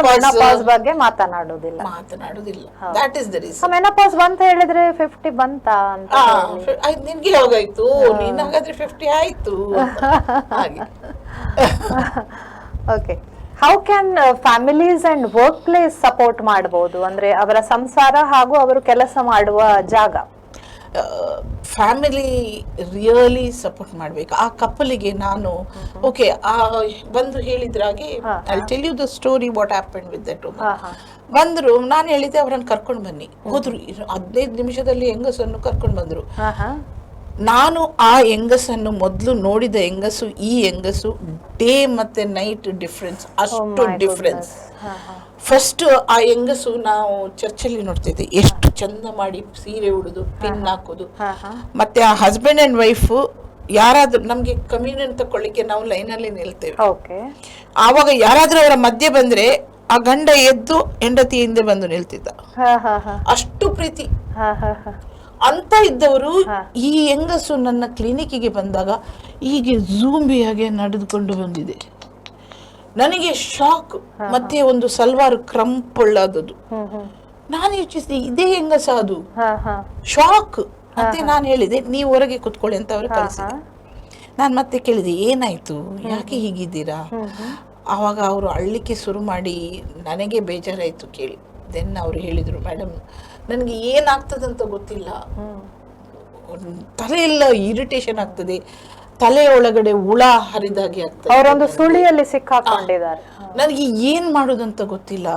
ಮೆನಪಾಸ್ ಬಗ್ಗೆ ಮಾತನಾಡೋದಿಲ್ಲ. ಮಾತನಾಡುದಿಲ್ಲ. That is the reason menopause ಬಂತ ಹೇಳಿದ್ರೆ ಫಿಫ್ಟಿ ಬಂತ ಅಂತ ನಿನ್ಗೆ ಯಾವಾಗ ಆಯ್ತು ನೀನ್ ಹಾಗಾದ್ರೆ ಫಿಫ್ಟಿ ಆಯ್ತು. ಹಾಗೆ. Okay how can families and workplace support ಮಾಡಬಹುದು ಅಂದ್ರೆ ಅವರ ಸಂಸಾರ ಹಾಗೂ ಅವರು ಕೆಲಸ ಮಾಡುವ ಜಾಗ. ಫ್ಯಾಮಿಲಿ ರಿಯಲಿ ಸಪೋರ್ಟ್ ಮಾಡ್ಬೇಕು. ಆ ಕಪ್ಪಲಿಗೆ ನಾನು ಓಕೆ ಆ ಬಂದು ಹೇಳಿದ್ರಾಗೆ I tell you the story what happen with that. ಬಂದ್ರು ನಾನು ಹೇಳಿದ್ದೆ ಅವರನ್ನು ಕರ್ಕೊಂಡು ಬನ್ನಿ. ಹೋದ್ರು. ಹದಿನೈದು ನಿಮಿಷದಲ್ಲಿ ಹೆಂಗಸನ್ನು ಕರ್ಕೊಂಡು ಬಂದ್ರು. ನಾನು ಆ ಹೆಂಗಸನ್ನು ಮೊದಲು ನೋಡಿದ ಹೆಂಗಸು ಈ ಹೆಂಗಸು ಡೇ ಮತ್ತೆ ನೈಟ್ ಡಿಫ್ರೆನ್ಸ್ Oh ಅಷ್ಟು ಡಿಫ್ರೆನ್ಸ್ ಹಾ. ಫಸ್ಟ್ ಆ ಹೆಂಗಸು ನಾವು ಚರ್ಚಲ್ಲಿ ನೋಡ್ತಿದ್ದೆ ಎಷ್ಟು ಚಂದ ಮಾಡಿ ಸೀರೆ ಉಡುದು ಪಿನ್ ಹಾಕೋದು. ಮತ್ತೆ ಆ ಹಸ್ಬೆಂಡ್ ಅಂಡ್ ವೈಫ್ ಯಾರಾದ್ರೂ ನಮ್ಗೆ ಕಮ್ಯೂನಿಯನ್ ತಕೊಳ್ಳಿಕ್ಕೆ ನಾವು ಲೈನಲ್ಲಿ ನಿಲ್ತೇವೆ ಆವಾಗ ಯಾರಾದ್ರೂ ಅವರ ಮಧ್ಯೆ ಬಂದ್ರೆ ಆ ಗಂಡ ಎದ್ದು ಹೆಂಡತಿ ಹಿಂದೆ ಬಂದು ನಿಲ್ತಿದ್ದ. ಅಷ್ಟು ಪ್ರೀತಿ. ಅಂತ ಇದ್ದವರು ಈ ಹೆಂಗಸು ನನ್ನ ಕ್ಲಿನಿಕ್ಗೆ ಬಂದಾಗ ಹೀಗೆ ಜೂಂಬಿಯಾಗೆ ನಡೆದುಕೊಂಡು ಬಂದಿದೆ. ನನಗೆ ಶಾಕ್ ಮತ್ತೆ ಒಂದು ಸಲ್ವಾರ್ ಕ್ರಂಪ್ ಒಳ್ಳಾದದು. ನಾನು ಯೋಚಿಸಿದೆ ಇದೇ ಹೆಂಗಸ ಅದು. ಶಾಕ್. ಮತ್ತೆ ನಾನು ಹೇಳಿದೆ ನೀವು ಹೊರಗೆ ಕುತ್ಕೊಳ್ಳಿ ಅಂತ ಅವರು ಕಳಿಸಿದೆ. ನಾನು ಮತ್ತೆ ಕೇಳಿದೆ ಏನಾಯ್ತು? ಯಾಕೆ ಹೀಗಿದ್ದೀರಾ? ಆವಾಗ ಅವರು ಅಳ್ಲಿಕ್ಕೆ ಶುರು ಮಾಡಿ ನನಗೆ ಬೇಜಾರಾಯ್ತು ಕೇಳಿ. ದೆನ್ ಅವರು ಹೇಳಿದರು ಮೇಡಮ್ ನನಗೆ ಏನಾಗ್ತದಂತ ಗೊತ್ತಿಲ್ಲ. ತಲೆಯೆಲ್ಲ ಇರಿಟೇಷನ್ ಆಗ್ತದೆ. ತಲೆ ಒಳಗಡೆ ಹುಳ ಹರಿದಾಗೆ ಆಗ್ತದೆ. ಅವರೊಂದು ಸುಳಿಯಲ್ಲಿ ಸಿಕ್ಕಾಕೊಂಡಿದ್ದಾರೆ. ನನಗೆ ಏನ್ ಮಾಡೋದಂತ ಗೊತ್ತಿಲ್ಲ.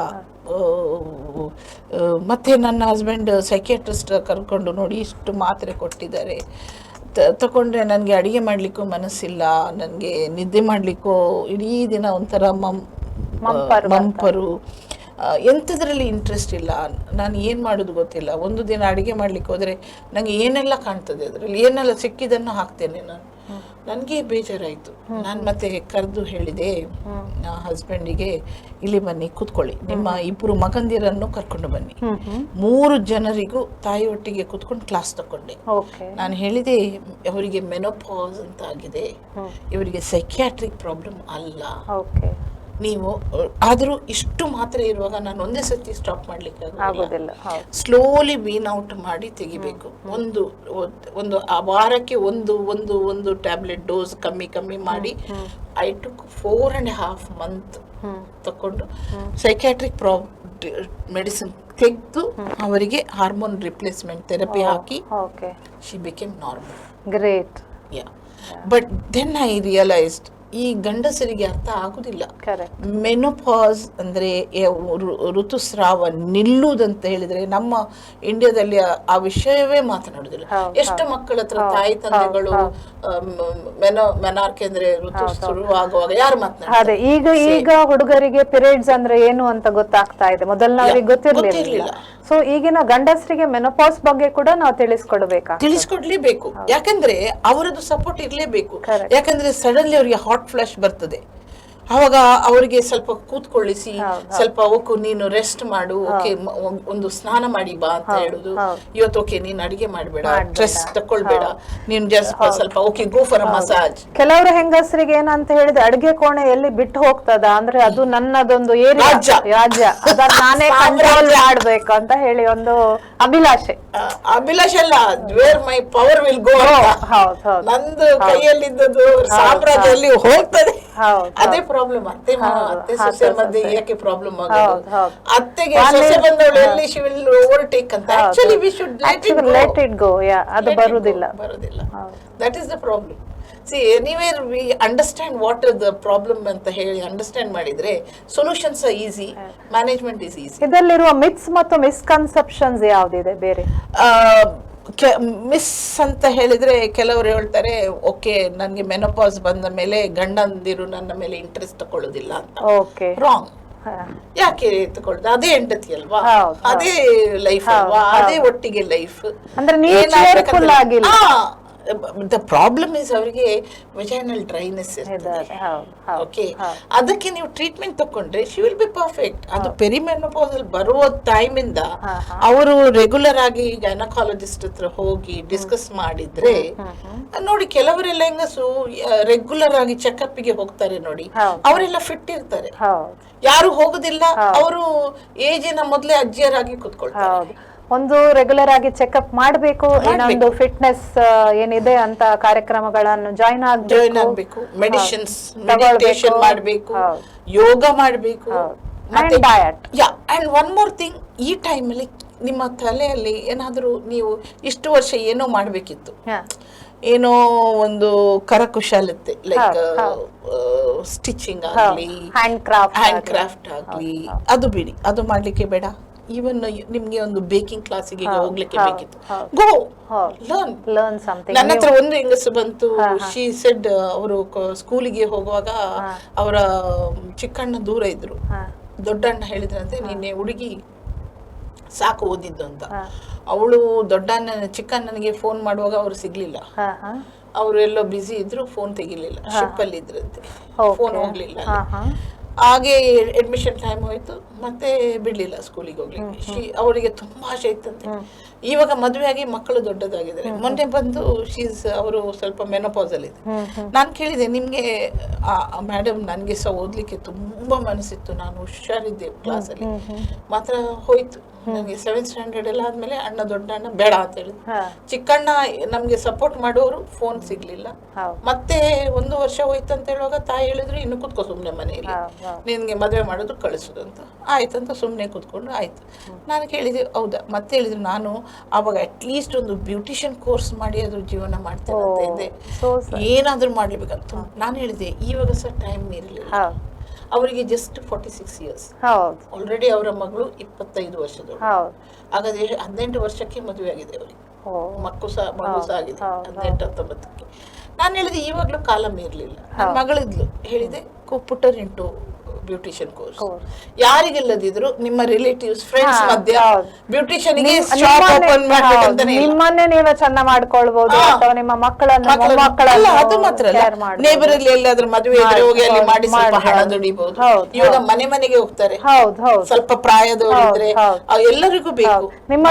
ಮತ್ತೆ ನನ್ನ ಹಸ್ಬೆಂಡ್ ಸೈಕಿಯಾಟ್ರಿಸ್ಟ್ ಕರ್ಕೊಂಡು ನೋಡಿ ಇಷ್ಟು ಮಾತ್ರೆ ಕೊಟ್ಟಿದ್ದಾರೆ. ತಕೊಂಡ್ರೆ ನನಗೆ ಅಡಿಗೆ ಮಾಡ್ಲಿಕ್ಕೂ ಮನಸ್ಸಿಲ್ಲ. ನನಗೆ ನಿದ್ದೆ ಮಾಡ್ಲಿಕ್ಕೂ ಇಡೀ ದಿನ ಒಂಥರ ಮಂ ಮಂಪರು ಎಂಥದ್ರಲ್ಲಿ ಇಂಟ್ರೆಸ್ಟ್ ಇಲ್ಲ. ನಾನು ಏನು ಮಾಡೋದು ಗೊತ್ತಿಲ್ಲ. ಒಂದು ದಿನ ಅಡುಗೆ ಮಾಡಲಿಕ್ಕೆ ಹೋದರೆ ನನಗೆ ಏನೆಲ್ಲ ಕಾಣ್ತದೆ ಅದರಲ್ಲಿ ಏನೆಲ್ಲ ಸಿಕ್ಕಿದನ್ನು ಹಾಕ್ತೇನೆ ನಾನು. ನನಗೆ ಬೇಜಾರಾಯಿತು. ನಾನು ಮತ್ತೆ ಕರೆದು ಹೇಳಿದೆ ಹಸ್ಬೆಂಡಿಗೆ ಇಲ್ಲಿ ಬನ್ನಿ ಕೂತ್ಕೊಳ್ಳಿ. ನಿಮ್ಮ ಇಬ್ಬರು ಮಗಂದಿರನ್ನು ಕರ್ಕೊಂಡು ಬನ್ನಿ. ಮೂರು ಜನರಿಗೂ ತಾಯಿ ಒಟ್ಟಿಗೆ ಕೂತ್ಕೊಂಡು ಕ್ಲಾಸ್ ತಗೊಂಡೆ ನಾನು ಹೇಳಿದೆ ಅವರಿಗೆ ಮೆನೋಪಾಸ್ ಅಂತ ಆಗಿದೆ. ಇವರಿಗೆ ಸೈಕ್ಯಾಟ್ರಿಕ್ ಪ್ರಾಬ್ಲಮ್ ಅಲ್ಲ. ನೀವು ಆದರೂ ಇಷ್ಟು ಮಾತ್ರ ಇರುವಾಗ ನಾನು ಒಂದೇ ಸತಿ ಸ್ಟಾಪ್ ಮಾಡ್ಲಿಕ್ಕೆ ಆಗೋದಿಲ್ಲ ಸ್ಲೋಲಿ ವೀನ್ ಔಟ್ ಮಾಡಿ ತೆಗಿಬೇಕು. ಒಂದು ಒಂದು ಆ ವಾರಕ್ಕೆ ಒಂದು ಒಂದು ಒಂದು ಟ್ಯಾಬ್ಲೆಟ್ ಡೋಸ್ ಕಮ್ಮಿ ಕಮ್ಮಿ ಮಾಡಿ I took four and half month ತಕೊಂಡು ಸೈಕ್ಯಾಟ್ರಿಕ್ ಪ್ರಾಬ್ ಮೆಡಿಸಿನ್ ತೆಗೆದು ಅವರಿಗೆ hormone replacement therapy hockey okay. She became normal great yeah but then I realized ಈ ಗಂಡಸರಿಗೆ ಅರ್ಥ ಆಗುದಿಲ್ಲ. ಮೆನೋಪಾಸ್ ಅಂದ್ರೆ ಋತುಸ್ರಾವ ನಿಲ್ಲುವುದಂತ ಹೇಳಿದ್ರೆ ನಮ್ಮ ಇಂಡಿಯಾದಲ್ಲಿ ಆ- ವಿಷಯವೇ ಮಾತನಾಡುದಿಲ್ಲ. ಎಷ್ಟು ಮಕ್ಕಳ ಹತ್ರ ತಾಯಿ ತಂದೆಗಳು ಮೆನೋ ಮೆನಾರ್ಕೆ ಅಂದ್ರೆ ಋತು ಶುರುವಾಗುವಾಗ ಯಾರು ಮಾತನಾಡ್ತಾರೆ ಈಗ ಈಗ ಹುಡುಗರಿಗೆ ಪಿರಿಯಡ್ಸ್ ಅಂದ್ರೆ ಏನು ಅಂತ ಗೊತ್ತಾಗ್ತಾ ಇದೆ. ಮೊದಲನವ್ರಿಗೆ ಗೊತ್ತಿರಲಿಲ್ಲ. ಗೊತ್ತಿರ್ಲಿಲ್ಲ. ಸೊ ಈಗಿನ ಗಂಡಸರಿಗೆ ಮೆನೋಪಾಸ್ ಬಗ್ಗೆ ಕೂಡ ನಾವು ತಿಳಿಸ್ಕೊಡ್ಬೇಕು ತಿಳಿಸ್ಕೊಡ್ಲೇಬೇಕು. ಯಾಕಂದ್ರೆ ಅವರದ್ದು ಸಪೋರ್ಟ್ ಇರ್ಲೇಬೇಕು. ಯಾಕಂದ್ರೆ ಸಡನ್ಲಿ ಅವರಿಗೆ ಹಾಟ್ ಫ್ಲಾಶ್ ಬರ್ತದೆ. ಅವಾಗ ಅವರಿಗೆ ಸ್ವಲ್ಪ ಕೂತ್ಕೊಳ್ಳಿಸಿ ಸ್ವಲ್ಪ ಓಕೆ ನೀನು ರೆಸ್ಟ್ ಮಾಡು ಓಕೆ ಒಂದು ಸ್ನಾನ ಮಾಡಿ ಬಾ ಅಂತ ಹೇಳುದು. ಇವತ್ತು ಓಕೆ ನೀನು ಅಡಿಗೆ ಮಾಡಬೇಡ ಸ್ಟ್ರೆಸ್ ತಕೊಳ್ಬೇಡ ನೀನು ಜಸ್ಟ್ ಸ್ವಲ್ಪ ಓಕೆ ಗೋ ಫಾರ್ ಮಸಾಜ್ ಕೆಲವರು ಹೆಂಗಸರಿಗೆ ಏನಂತ ಹೇಳಿದ್ರೆ ಅಡಿಗೆ ಕೋಣೆ ಎಲ್ಲಿ ಬಿಟ್ಟು ಹೋಗ್ತದ ಅಂದ್ರೆ ಅದು ನನ್ನದೊಂದು ಏರಿಯಾ. ರಾಜ್ಯ. ಅದನ್ನ ನಾನೇ ಕಂಟ್ರೋಲ್ ಮಾಡ್ಬೇಕು ಅಂತ ಹೇಳಿ ಒಂದು ಅಭಿಲಾಷೆ. ಅಭಿಲಾಷೆ ಅಲ್ಲ where my power will go ನಂದು ಕೈಯಲ್ಲಿದ್ದದ್ದು ಸಾಮ್ರಾಜ್ಯದಲ್ಲಿ ಹೋಗ್ತದೆ. ಅದೇ ಪ್ರಾಬ್ಲಮ್ ಅತ್ತೆ ಅತ್ತೆ ಸೊಸೆ ಮಧ್ಯೆ ಯಾಕೆ ಪ್ರಾಬ್ಲಮ್ ಆಗೋದು? ಅತ್ತೆಗೆ ಸೊಸೆ ಬಂದವಳು ಎಲ್ಲಿ? ಶಿ ವಿಲ್ ಓವರ್ಟೇಕ್ ಅಂತ. Actually we should let it let it go ಯಾ ಅದು ಬರುದಿಲ್ಲ. ಬರುದಿಲ್ಲ. That is the problem see anywhere we understand what is the problem ಅಂತ ಹೇಳಿ ಅಂಡರ್ಸ್ಟ್ಯಾಂಡ್ ಮಾಡಿದ್ರೆ solutions easy management is easy ಇದರಲ್ಲಿರುವ ಮಿತ್ಸ್ ಮತ್ತು ಮಿಸ್ಕನ್ಸೆಪ್ಷನ್ಸ್ ಯಾವುದಿದೆ ಬೇರೆ? ಮಿಸ್ ಅಂತ ಹೇಳಿದ್ರೆ ಕೆಲವರು ಹೇಳ್ತಾರೆ ಓಕೆ ನನಗೆ ಮೆನೋಪಾಸ್ ಬಂದ ಮೇಲೆ ಗಂಡಂದಿರು ನನ್ನ ಮೇಲೆ ಇಂಟ್ರೆಸ್ಟ್ ತಗೊಳ್ಳೋದಿಲ್ಲ ಅಂತ. ಓಕೆ. ರಾಂಗ್ ಯಾಕೆ ತಗೊಳ್ಳೋದು ಅದೇ ಹೆಂಡತಿ ಅಲ್ವಾ? ಅದೇ ಲೈಫ್ ಅಲ್ವಾ? ಅದೇ ಒಟ್ಟಿಗೆ ಲೈಫ್ ಅಂದ್ರೆ. ದ ಪ್ರಾಬ್ಲಮ್ ಇಸ್ ಅವರಿಗೆ ವೆಜೈನಲ್ ಡ್ರೈನೆಸ್ ಓಕೆ ಅದಕ್ಕೆ ನೀವು ಟ್ರೀಟ್ಮೆಂಟ್ ತಕೊಂಡ್ರೆ ಶಿ ವಿಲ್ ಬಿ ಪರ್ಫೆಕ್ಟ್ ಅದು ಪೆರಿಮೆನೋಪಾಸಲ್ ಬರುವ ಟೈಮ್ ಇಂದ ಅವರು ರೆಗ್ಯುಲರ್ ಆಗಿ ಗೈನಕಾಲಜಿಸ್ಟ್ ಹತ್ರ ಹೋಗಿ ಡಿಸ್ಕಸ್ ಮಾಡಿದ್ರೆ ನೋಡಿ ಕೆಲವರೆಲ್ಲ ಹೆಂಗಸು ರೆಗ್ಯುಲರ್ ಆಗಿ ಚೆಕಪ್ಗೆ ಹೋಗ್ತಾರೆ ನೋಡಿ. ಅವರೆಲ್ಲ ಫಿಟ್ ಇರ್ತಾರೆ. ಯಾರು ಹೋಗುದಿಲ್ಲ ಅವರು ಏಜಿನ ಮೊದಲೇ ಅಜ್ಜಿಯರಾಗಿ ಕುತ್ಕೊಳ್ತಾರೆ. ಒಂದು ರೆಗ್ಯುಲರ್ ಆಗಿ ಚೆಕ್ಅಪ್ ಮಾಡಬೇಕು ಏನೊಂದು ಫಿಟ್ನೆಸ್ ಏನಿದೆ ಅಂತ ಕಾರ್ಯಕ್ರಮಗಳನ್ನು ಜಾಯಿನ್ ಜಾಯಿನ್ ಆಗ್ಬೇಕು. ಮೆಡಿಸಿನ್ಸ್. ಮೆಡಿಟೇಷನ್ ಮಾಡಬೇಕು. ಯೋಗ ಮಾಡಬೇಕು. ಮತ್ತೆ diet yeah and one more thing ಈ ಟೈಮಲ್ಲಿ ನಿಮ್ಮ ತಲೆಯಲ್ಲಿ ಏನಾದರೂ ನೀವು ಇಷ್ಟು ವರ್ಷ ಏನೋ ಮಾಡಬೇಕಿತ್ತು. ಏನೋ ಒಂದು ಕರಕುಶಲತೆ ಲೈಕ್ ಸ್ಟಿಚಿಂಗ್ ಆಗಲಿ ಹ್ಯಾಂಡ್ ಕ್ರಾಫ್ಟ್ ಹ್ಯಾಂಡ್ ಕ್ರಾಫ್ಟ್ ಆಗಲಿ ಅದು ಬಿಡಿ. ಅದು ಮಾಡ್ಲಿಕ್ಕೆ ಬೇಡ. ಈವನ್ ನಿಮ್ಗೆ ಒಂದು ಬೇಕಿಂಗ್ ಕ್ಲಾಸಿಗೆ ಹೋಗ್ಲಿಕ್ಕೆ ಬೇಕಿತ್ತು. ಗೋ ಲರ್ನ್ ಲರ್ನ್ ಸಮಥಿಂಗ್ ನನ್ನ ಹತ್ರ ಒಂದು ಹೆಂಗಸು ಬಂತು ಶಿ ಸೆಡ್ ಅವರು ಸ್ಕೂಲಿಗೆ ಹೋಗುವಾಗ ಅವರ ಚಿಕ್ಕಣ್ಣ ದೂರ ಇದ್ರು. ದೊಡ್ಡಣ್ಣ ಹೇಳಿದ್ರಂತೆ ನಿನ್ನೆ ಹುಡುಗಿ ಸಾಕು ಓದಿದ್ದು ಅಂತ. ಅವಳು ದೊಡ್ಡಣ್ಣ ಚಿಕ್ಕಣ್ಣನಿಗೆ ಫೋನ್ ಮಾಡುವಾಗ ಅವ್ರು ಸಿಗ್ಲಿಲ್ಲ. ಹಾ ಹಾ. ಅವರು ಎಲ್ಲೋ ಬ್ಯುಸಿ ಇದ್ರು ಫೋನ್ ತೆಗಿಲಿಲ್ಲ. ಶಿಪ್ ಅಲ್ಲಿ ಇದ್ರಂತೆ. ಫೋನ್ ಹೋಗ್ಲಿಲ್ಲ ಹಾಗೆ ಅಡ್ಮಿಷನ್ ಟೈಮ್ ಹೋಯ್ತು. ಮತ್ತೆ ಬಿಡ್ಲಿಲ್ಲ ಸ್ಕೂಲಿಗೆ ಹೋಗ್ಲಿಕ್ಕೆ. ಶಿ ಅವಳಿಗೆ ತುಂಬಾ ಆಸೆ ಇತ್ತಂತೆ ಇವಾಗ ಮದುವೆ ಆಗಿ ಮಕ್ಕಳು ದೊಡ್ಡದಾಗಿದ್ದಾರೆ. ಮೊನ್ನೆ ಬಂದು ಶೀಸ್ ಅವರು ಸ್ವಲ್ಪ ಮೆನೋಪಾಸ್ ಅಲ್ಲಿ ಇದೆ ನಾನು ಕೇಳಿದೆ ನಿಮ್ಗೆ ಮೇಡಮ್ ನನಗೆ ಸಹ ಓದ್ಲಿಕ್ಕೆ ತುಂಬಾ ಮನಸ್ಸಿತ್ತು. ನಾನು ಹುಷಾರಿದ್ದೆ ಕ್ಲಾಸಲ್ಲಿ ಮಾತ್ರ ಹೋಯ್ತು. ನನಗೆ ಸೆವೆಂತ್ ಸ್ಟ್ಯಾಂಡರ್ಡ್ ಎಲ್ಲ ಆದ್ಮೇಲೆ ಅಣ್ಣ ದೊಡ್ಡ ಅಣ್ಣ ಬೇಡ ಅಂತ ಹೇಳಿದ್ರು. ಚಿಕ್ಕಣ್ಣ ನಮ್ಗೆ ಸಪೋರ್ಟ್ ಮಾಡೋರು ಫೋನ್ ಸಿಗ್ಲಿಲ್ಲ. ಮತ್ತೆ ಒಂದು ವರ್ಷ ಹೋಯ್ತು ಅಂತ ಹೇಳುವಾಗ ತಾಯಿ ಹೇಳಿದ್ರು ಇನ್ನು ಕುತ್ಕೋ ಸುಮ್ಮನೆ ಮನೆಯಲ್ಲಿ. ನಿನ್ಗೆ ಮದುವೆ ಮಾಡೋದು ಕಳಿಸೋದು ಅಂತ. ಆಯ್ತಂತ ಸುಮ್ಮನೆ ಕುತ್ಕೊಂಡು ಆಯ್ತು. ನಾನು ಕೇಳಿದೆ ಹೌದಾ? ಮತ್ತೆ ಹೇಳಿದ್ರು ನಾನು ಅವಾಗ ಅಟ್ಲೀಸ್ಟ್ ಒಂದು ಬ್ಯೂಟಿಷಿಯನ್ ಕೋರ್ಸ್ ಮಾಡಿ ಅದ್ರ ಜೀವನ ಮಾಡ್ತೇನೆ ಅಂತ ಇದ್ದೆ. ಏನಾದರೂ ಮಾಡ್ಲೇಬೇಕಂತ. ನಾನು ಹೇಳಿದೆ ಇವಾಗ ಸಹ ಟೈಮ್ ಇರಲಿಲ್ಲ. ಅವರಿಗೆ just forty six years already ಅವರ ಮಗಳು ಇಪ್ಪತ್ತೈದು ವರ್ಷದ ಹಾಗಾದ್ರೆ ಹದಿನೆಂಟು ವರ್ಷಕ್ಕೆ ಮದುವೆ ಆಗಿದೆ ಅವರಿಗೆ. ಮಕ್ಕಳು ಸಹ ಮಗು ಸಹ ಆಗಿದೆ. ಹೌದು, ಹದಿನೆಂಟು ಹತ್ತೊಂಬತ್ತಕ್ಕೆ. ನಾನು ಹೇಳಿದೆ ಇವಾಗಲೂ ಕಾಲಮ್ ಇರಲಿಲ್ಲ. ನನ್ನ ಮಗಳಿದ್ಲು. ಹೇಳಿದೆ ಪುಟ್ಟ ಇಂಟು ಬ್ಯೂಟಿಷಿಯನ್ ಕೋರ್ಸ್. ಯಾರಿಗಿಲ್ಲದಿದ್ರು ನಿಮ್ಮ ರಿಲೇಟಿವ್ಸ್ ಫ್ರೆಂಡ್ಸ್ ಮಧ್ಯ ಬ್ಯೂಟಿಷಿಯನ್ ನಿಮ್ಮನ್ನೇ- ನೀವೇ ಚಂದ ಮಾಡ್ಕೊಳ್ಬಹುದು ಅಥವಾ ನಿಮ್ಮ ಮಕ್ಕಳನ್ನು ಮಕ್ಕಳ ಅಲ್ಲ, ಅದು ಮಾತ್ರ ಅಲ್ಲ. ನೇಬರ್ ಅಲ್ಲಿ ಎಲ್ಲಾದ್ರೂ ಮದುವೆ ಇದ್ರೆ ಹೋಗಿ ಅಲ್ಲಿ ಮಾಡಿ ಸ್ವಲ್ಪ ಹಣ ದುಡಿಬಹುದು ಹೌದು, ಇವಾಗ ಮನೆ ಮನೆಗೆ ಹೋಗ್ತಾರೆ. ಹೌದು ಹೌದು. ಸ್ವಲ್ಪ ಪ್ರಾಯದವರು ಇದ್ರೆ ಎಲ್ಲರಿಗೂ ಬೇಕು. ನಿಮ್ಮ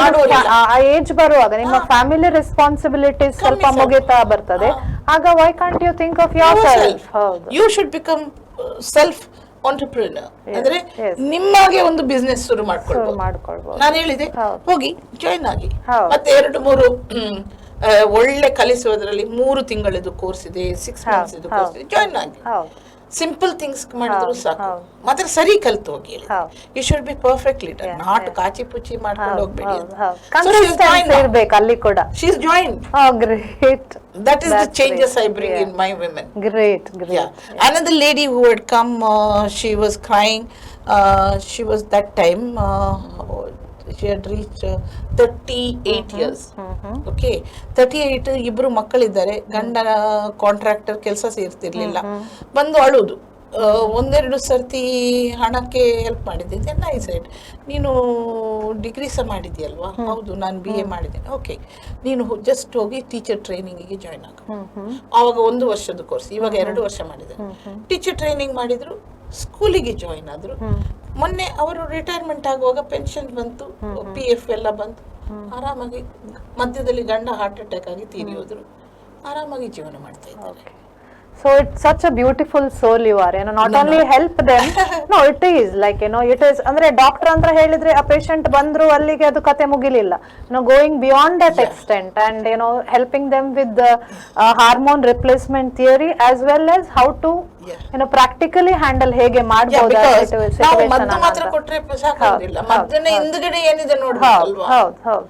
ಆ ಏಜ್ ಬರುವಾಗ ನಿಮ್ಮ ಫ್ಯಾಮಿಲಿ ರೆಸ್ಪಾನ್ಸಿಬಿಲಿಟೀಸ್ ಸ್ವಲ್ಪ. ಮುಗಿತಾ ಬರ್ತದೆ. ಆಗ why can't you think of yourself ಹೌದು. You should become self entrepreneur ಅಂದ್ರೆ. ನಿಮ್ಮಾಗೆ ಒಂದು ಬಿಸ್ನೆಸ್ ಶುರು ಮಾಡ್ಕೊಳ್ಬಹುದು ನಾನು ಹೇಳಿದೆ ಹೋಗಿ ಜಾಯಿನ್ ಆಗಿ. ಮತ್ತೆ ಎರಡು ಮೂರು ಒಳ್ಳೆ ಕಲಿಸುವುದರಲ್ಲಿ ಮೂರು ತಿಂಗಳದ್ದು ಕೋರ್ಸ್ ಇದೆ ಸಿಕ್ಸ್ ಮಂತ್ಸ್ ಇದು ಕೋರ್ಸ್ ಇದೆ ಜಾಯಿನ್ ಆಗಿ. ಸಿಂಪಲ್ ಥಿಂಗ್ಸ್ ಮಾಡಿದ್ರು ಹೌದು, ಸಾಕು ಹೌದು. ಮಾತ್ರ ಸರಿ ಕಲ್ತು ಹೋಗಿ ಹೇಳಿ ಹೌದು. You should be perfect leader Yeah, not yeah. ಕಾಚಿ ಪುಚ್ಚಿ ಮಾಡ್ಕೊಂಡು ಹೋಗ್ಬೇಡಿ ಕನ್ಸಿಸ್ಟೆನ್ಸಿ ಇರ್ಬೇಕು ಅಲ್ಲಿ ಕೂಡ she is join Oh, great. That is the That's changes I great. Bring Yeah. In my women Great, great. Yeah. Another lady who had come, uh, she was crying. Uh, she had reached uh, 38 years. Okay thirty eight ಇಬ್ರು ಮಕ್ಕಳಿದ್ದಾರೆ. ಗಂಡನ contractor ಕೆಲಸ ಸೇರ್ತಿರ್ಲಿಲ್ಲ. ಬಂದು ಅಳುದು. ಆ, ಒಂದೆರಡು ಸರ್ತಿ ಹಣಕ್ಕೆ help ಮಾಡಿದ್ದೆ. ಐ ಸೈಡ್ ನೀನು ಡಿಗ್ರಿ ಸಹ ಮಾಡಿದ್ಯಲ್ವಾ ಹೌದು ನಾನು ಬಿ ಎ ಮಾಡಿದ್ದೇನೆ. ಓಕೆ ನೀನು ಜಸ್ಟ್ ಹೋಗಿ ಟೀಚರ್ ಟ್ರೈನಿಂಗಿಗೆ ಜಾಯ್ನ್ ಆಗ. ಆವಾಗ ಒಂದು ವರ್ಷದ ಕೋರ್ಸ್ ಇವಾಗ ಎರಡು ವರ್ಷ ಮಾಡಿದ್ರು ಟೀಚರ್ ಟ್ರೈನಿಂಗ್ ಮಾಡಿದ್ರು. ಸ್ಕೂಲಿಗೆ ಜಾಯಿನ್ ಆದ್ರು. ಮೊನ್ನೆ ಅವರು ರಿಟೈರ್ಮೆಂಟ್ ಆಗುವಾಗ ಪೆನ್ಷನ್ ಬಂತು ಪಿ ಎಫ್ ಎಲ್ಲ ಬಂತು. ಆರಾಮಾಗಿ ಮಧ್ಯದಲ್ಲಿ ಗಂಡ ಹಾರ್ಟ್ ಅಟ್ಯಾಕ್ ಆಗಿ ತೀರಿ ಹೋದ್ರು. ಆರಾಮಾಗಿ ಜೀವನ ಮಾಡ್ತಾ ಇದ್ದಾರೆ. So it's such a beautiful soul you are, you know, not only help them, no, it is like, you know, it is, ಅಂದ್ರೆ ಡಾಕ್ಟರ್ ಅಂತ ಹೇಳಿದ್ರೆ ಆ ಪೇಷಂಟ್ ಬಂದ್ರು ಅಲ್ಲಿಗೆ ಅದು ಕತೆ ಮುಗಿಲಿಲ್ಲ. No going beyond that extent and ಏನೋ no helping them with hormone replacement theory as well as how to Yeah. ಏನೋ ಪ್ರಾಕ್ಟಿಕಲಿ ಹ್ಯಾಂಡಲ್ ಹೇಗೆ Yeah, ಮಾಡಬಹುದು because ನಾವು ಮದ್ದು ಮಾತ್ರ ಕೊಟ್ರೆ ಸಾಕಾಗೋದಿಲ್ಲ. ಮದ್ದನ್ನ ಹಿಂದ್ಗಡೆ ಏನಿದೆ ನೋಡ್ಬೇಕಲ್ವಾ ಹೌದು ಹೌದು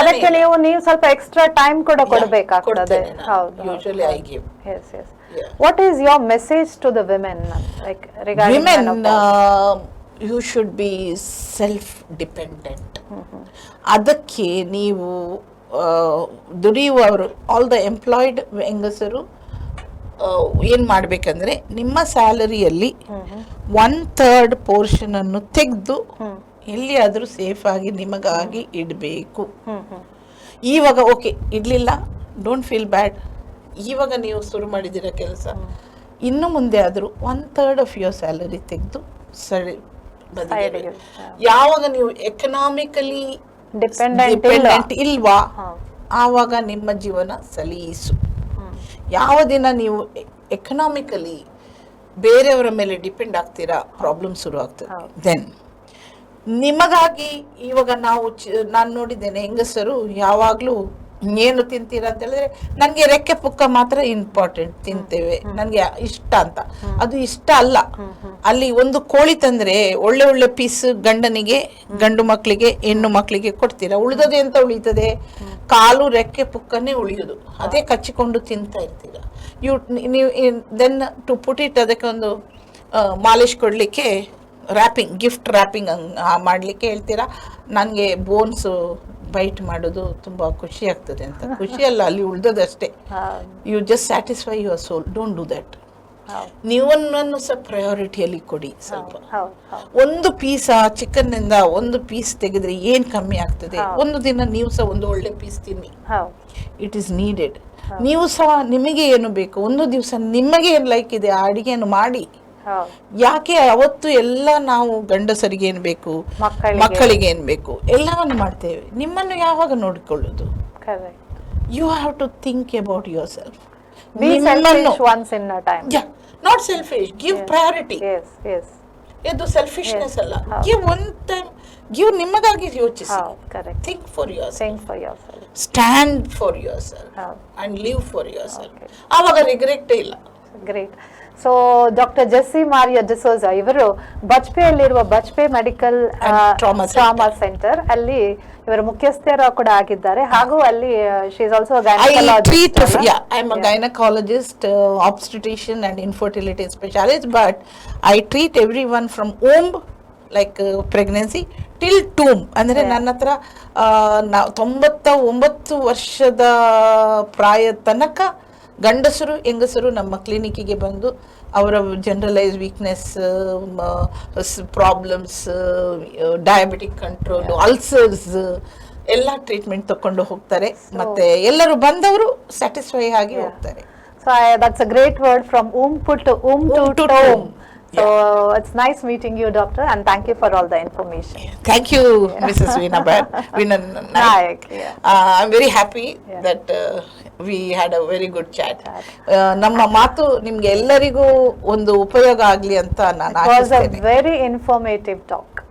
ಅದಕ್ಕೆ ನೀವು ನೀವು ಸ್ವಲ್ಪ ಎಕ್ಸ್ಟ್ರಾ ಟೈಮ್ ಕೂಡ ಕೊಡಬೇಕಾಗ್ತದೆ. ಹೌದು usually I give yes yes. Yeah. What is your message to the women, like regarding women menopause? uh, you should be self dependent ಅದಕ್ಕೆ ನೀವು ದುಡಿಯುವವರು ಆಲ್ ದ ಎಂಪ್ಲಾಯ್ಡ್ ಹೆಂಗಸರು ಏನು ಮಾಡಬೇಕಂದ್ರೆ ನಿಮ್ಮ ಸ್ಯಾಲರಿಯಲ್ಲಿ ಒನ್ ಥರ್ಡ್ ಪೋರ್ಷನನ್ನು ತೆಗೆದು ಎಲ್ಲಿಯಾದರೂ ಸೇಫ್ ಆಗಿ ನಿಮಗಾಗಿ ಇಡಬೇಕು. ಹ್ಮ್ ಹ್ಮ್ ಇವಾಗ ಓಕೆ ಇಡ್ಲಿಲ್ಲ ಡೋಂಟ್ ಫೀಲ್ ಬ್ಯಾಡ್ ಇವಾಗ ನೀವು ಶುರು ಮಾಡಿದಿರ ಕೆಲಸ. ಇನ್ನು ಮುಂದೆ ಆದರೂ one third of your salary ತೆಗೆದು ಸರಿ. ಯಾವಾಗ ನೀವು ಎಕನಾಮಿಕಲಿ ಡಿಪೆಂಡೆಂಟ್ ಇಲ್ವಾ ಆವಾಗ ನಿಮ್ಮ ಜೀವನ ಸಲೀಸು. ಯಾವ ದಿನ ನೀವು ಎಕನಾಮಿಕಲಿ ಬೇರೆಯವರ ಮೇಲೆ ಡಿಪೆಂಡ್ ಆಗ್ತೀರಾ ಪ್ರಾಬ್ಲಮ್ ಶುರು ಆಗ್ತದೆ. ದೆನ್ ನಿಮಗಾಗಿ ಇವಾಗ ನಾವು ನಾನು ನೋಡಿದ್ದೇನೆ ಹೆಂಗಸರು ಯಾವಾಗಲೂ ಏನು ತಿಂತೀರಾ ಅಂತ ಹೇಳಿದ್ರೆ ನನಗೆ ರೆಕ್ಕೆ ಪುಕ್ಕ ಮಾತ್ರ ಇಂಪಾರ್ಟೆಂಟ್ ತಿಂತೇವೆ. ನನಗೆ ಇಷ್ಟ ಅಂತ. ಅದು ಇಷ್ಟ ಅಲ್ಲ. ಅಲ್ಲಿ ಒಂದು ಕೋಳಿ ತಂದ್ರೆ ಒಳ್ಳೆ ಒಳ್ಳೆ ಪೀಸ್ ಗಂಡನಿಗೆ ಗಂಡು ಮಕ್ಕಳಿಗೆ ಹೆಣ್ಣು ಮಕ್ಕಳಿಗೆ ಕೊಡ್ತೀರಾ? ಉಳಿದದೆ ಅಂತ ಉಳಿತದೆ? ಕಾಲು ರೆಕ್ಕೆ ಪುಕ್ಕನೇ ಉಳಿಯೋದು. ಅದೇ ಕಚ್ಚಿಕೊಂಡು ತಿಂತಾ ಇರ್ತೀರಾ? ಯು ನೀವು ದೆನ್ ಟು ಪುಟ್ ಇಟ್ ಅದಕ್ಕೆ ಒಂದು ಮಾಲಿಶ್ ಕೊಡ್ಲಿಕ್ಕೆ ರ್ಯಾಪಿಂಗ್ ಗಿಫ್ಟ್ ರ್ಯಾಪಿಂಗ್ ಮಾಡ್ಲಿಕ್ಕೆ ಹೇಳ್ತೀರಾ? ನನಗೆ ಬೋನ್ಸು ಬೈಟ್ ಮಾಡೋದು ತುಂಬ ಖುಷಿ ಆಗ್ತದೆ ಅಂತ. ಖುಷಿ ಅಲ್ಲ ಅಲ್ಲಿ ಉಳ್ದದಷ್ಟೇ you just satisfy your soul don't do that ನೀವನ್ನು ನೀವನ್ನನ್ನು ಸಹ ಪ್ರಯಾರಿಟಿಯಲ್ಲಿ ಕೊಡಿ ಸ್ವಲ್ಪ. ಒಂದು ಪೀಸ್ ಆ ಚಿಕನ್ನಿಂದ ಒಂದು ಪೀಸ್ ತೆಗೆದ್ರೆ ಏನು ಕಮ್ಮಿ ಆಗ್ತದೆ? ಒಂದು ದಿನ ನೀವು ಸಹ ಒಂದು ಒಳ್ಳೆ ಪೀಸ್ ತಿನ್ನಿ. ಇಟ್ ಈಸ್ ನೀಡೆಡ್ ನೀವು ಸಹ ನಿಮಗೆ ಏನು ಬೇಕು? ಒಂದು ದಿವಸ ನಿಮಗೆ ಏನು ಲೈಕ್ ಇದೆ ಆ ಅಡುಗೆಯನ್ನು ಮಾಡಿ. ಯಾಕೆ ಅವತ್ತು ಎಲ್ಲ ನಾವು ಗಂಡಸರಿಗೆ ಏನ್ ಬೇಕು? ಮಕ್ಕಳಿಗೆ. ಏನ್ ಬೇಕು? ಎಲ್ಲವನ್ನು ಮಾಡ್ತೇವೆ. ನಿಮ್ಮನ್ನು ಯಾವಾಗ ನೋಡಿಕೊಳ್ಳುದು. You have to think about yourself not selfish give priority. ಇದು ಸೆಲ್ಫಿಶ್ನೆಸ್ ಅಲ್ಲ. ಗಿವ್ ಒನ್ ಟೈಮ್ ಗಿವ್ ನಿಮಗಾಗಿ ಯೋಚಿಸಿ. Correct correct. Think for yourself. Stand for yourself. And live for yourself. ಆವಾಗ ರಿಗ್ರೆಟ್ ಇಲ್ಲ. Great so doctor Jessie Maria D'Souza ಇವರು ಬಜ್ಪೇಯಲ್ಲಿರುವ Bajpe medical trauma centre ಅಲ್ಲಿ ಇವರ ಮುಖ್ಯಸ್ಥರು ಕೂಡ ಆಗಿದ್ದಾರೆ. ಹಾಗೂ ಅಲ್ಲಿ she is also gynaecologist I am a gynaecologist obstetrician and infertility specialist but I treat everyone from womb like pregnancy till tomb ಅಂದರೆ ನನ್ನ ಹತ್ರ ತೊಂಬತ್ತ ಒಂಬತ್ತು ವರ್ಷದ ಪ್ರಾಯ ತನಕ ಗಂಡಸರು ಹೆಂಗಸರು ನಮ್ಮ ಕ್ಲಿನಿಕ್ಕಿಗೆ ಬಂದು ಅವರ generalise weakness problems diabetic control ulcers ಎಲ್ಲ ಟ್ರೀಟ್ಮೆಂಟ್ ತಕೊಂಡು ಹೋಗ್ತಾರೆ. ಮತ್ತೆ ಎಲ್ಲರೂ ಬಂದವರು ಸ್ಯಾಟಿಸ್ಫೈ ಆಗಿ ಹೋಗ್ತಾರೆ. So that's a great word from womb put womb to Womb to tomb tomb. So it's nice meeting you doctor and thank you for all the information thank you Mrs Veena bat ವೀನನ್ Nayak I am very happy that we had a very good chat ನಮ್ಮ ಮಾತು ನಿಮ್ಗೆ ಎಲ್ಲರಿಗೂ ಒಂದು ಉಪಯೋಗ ಆಗ್ಲಿ ಅಂತ ನಾನು very informative a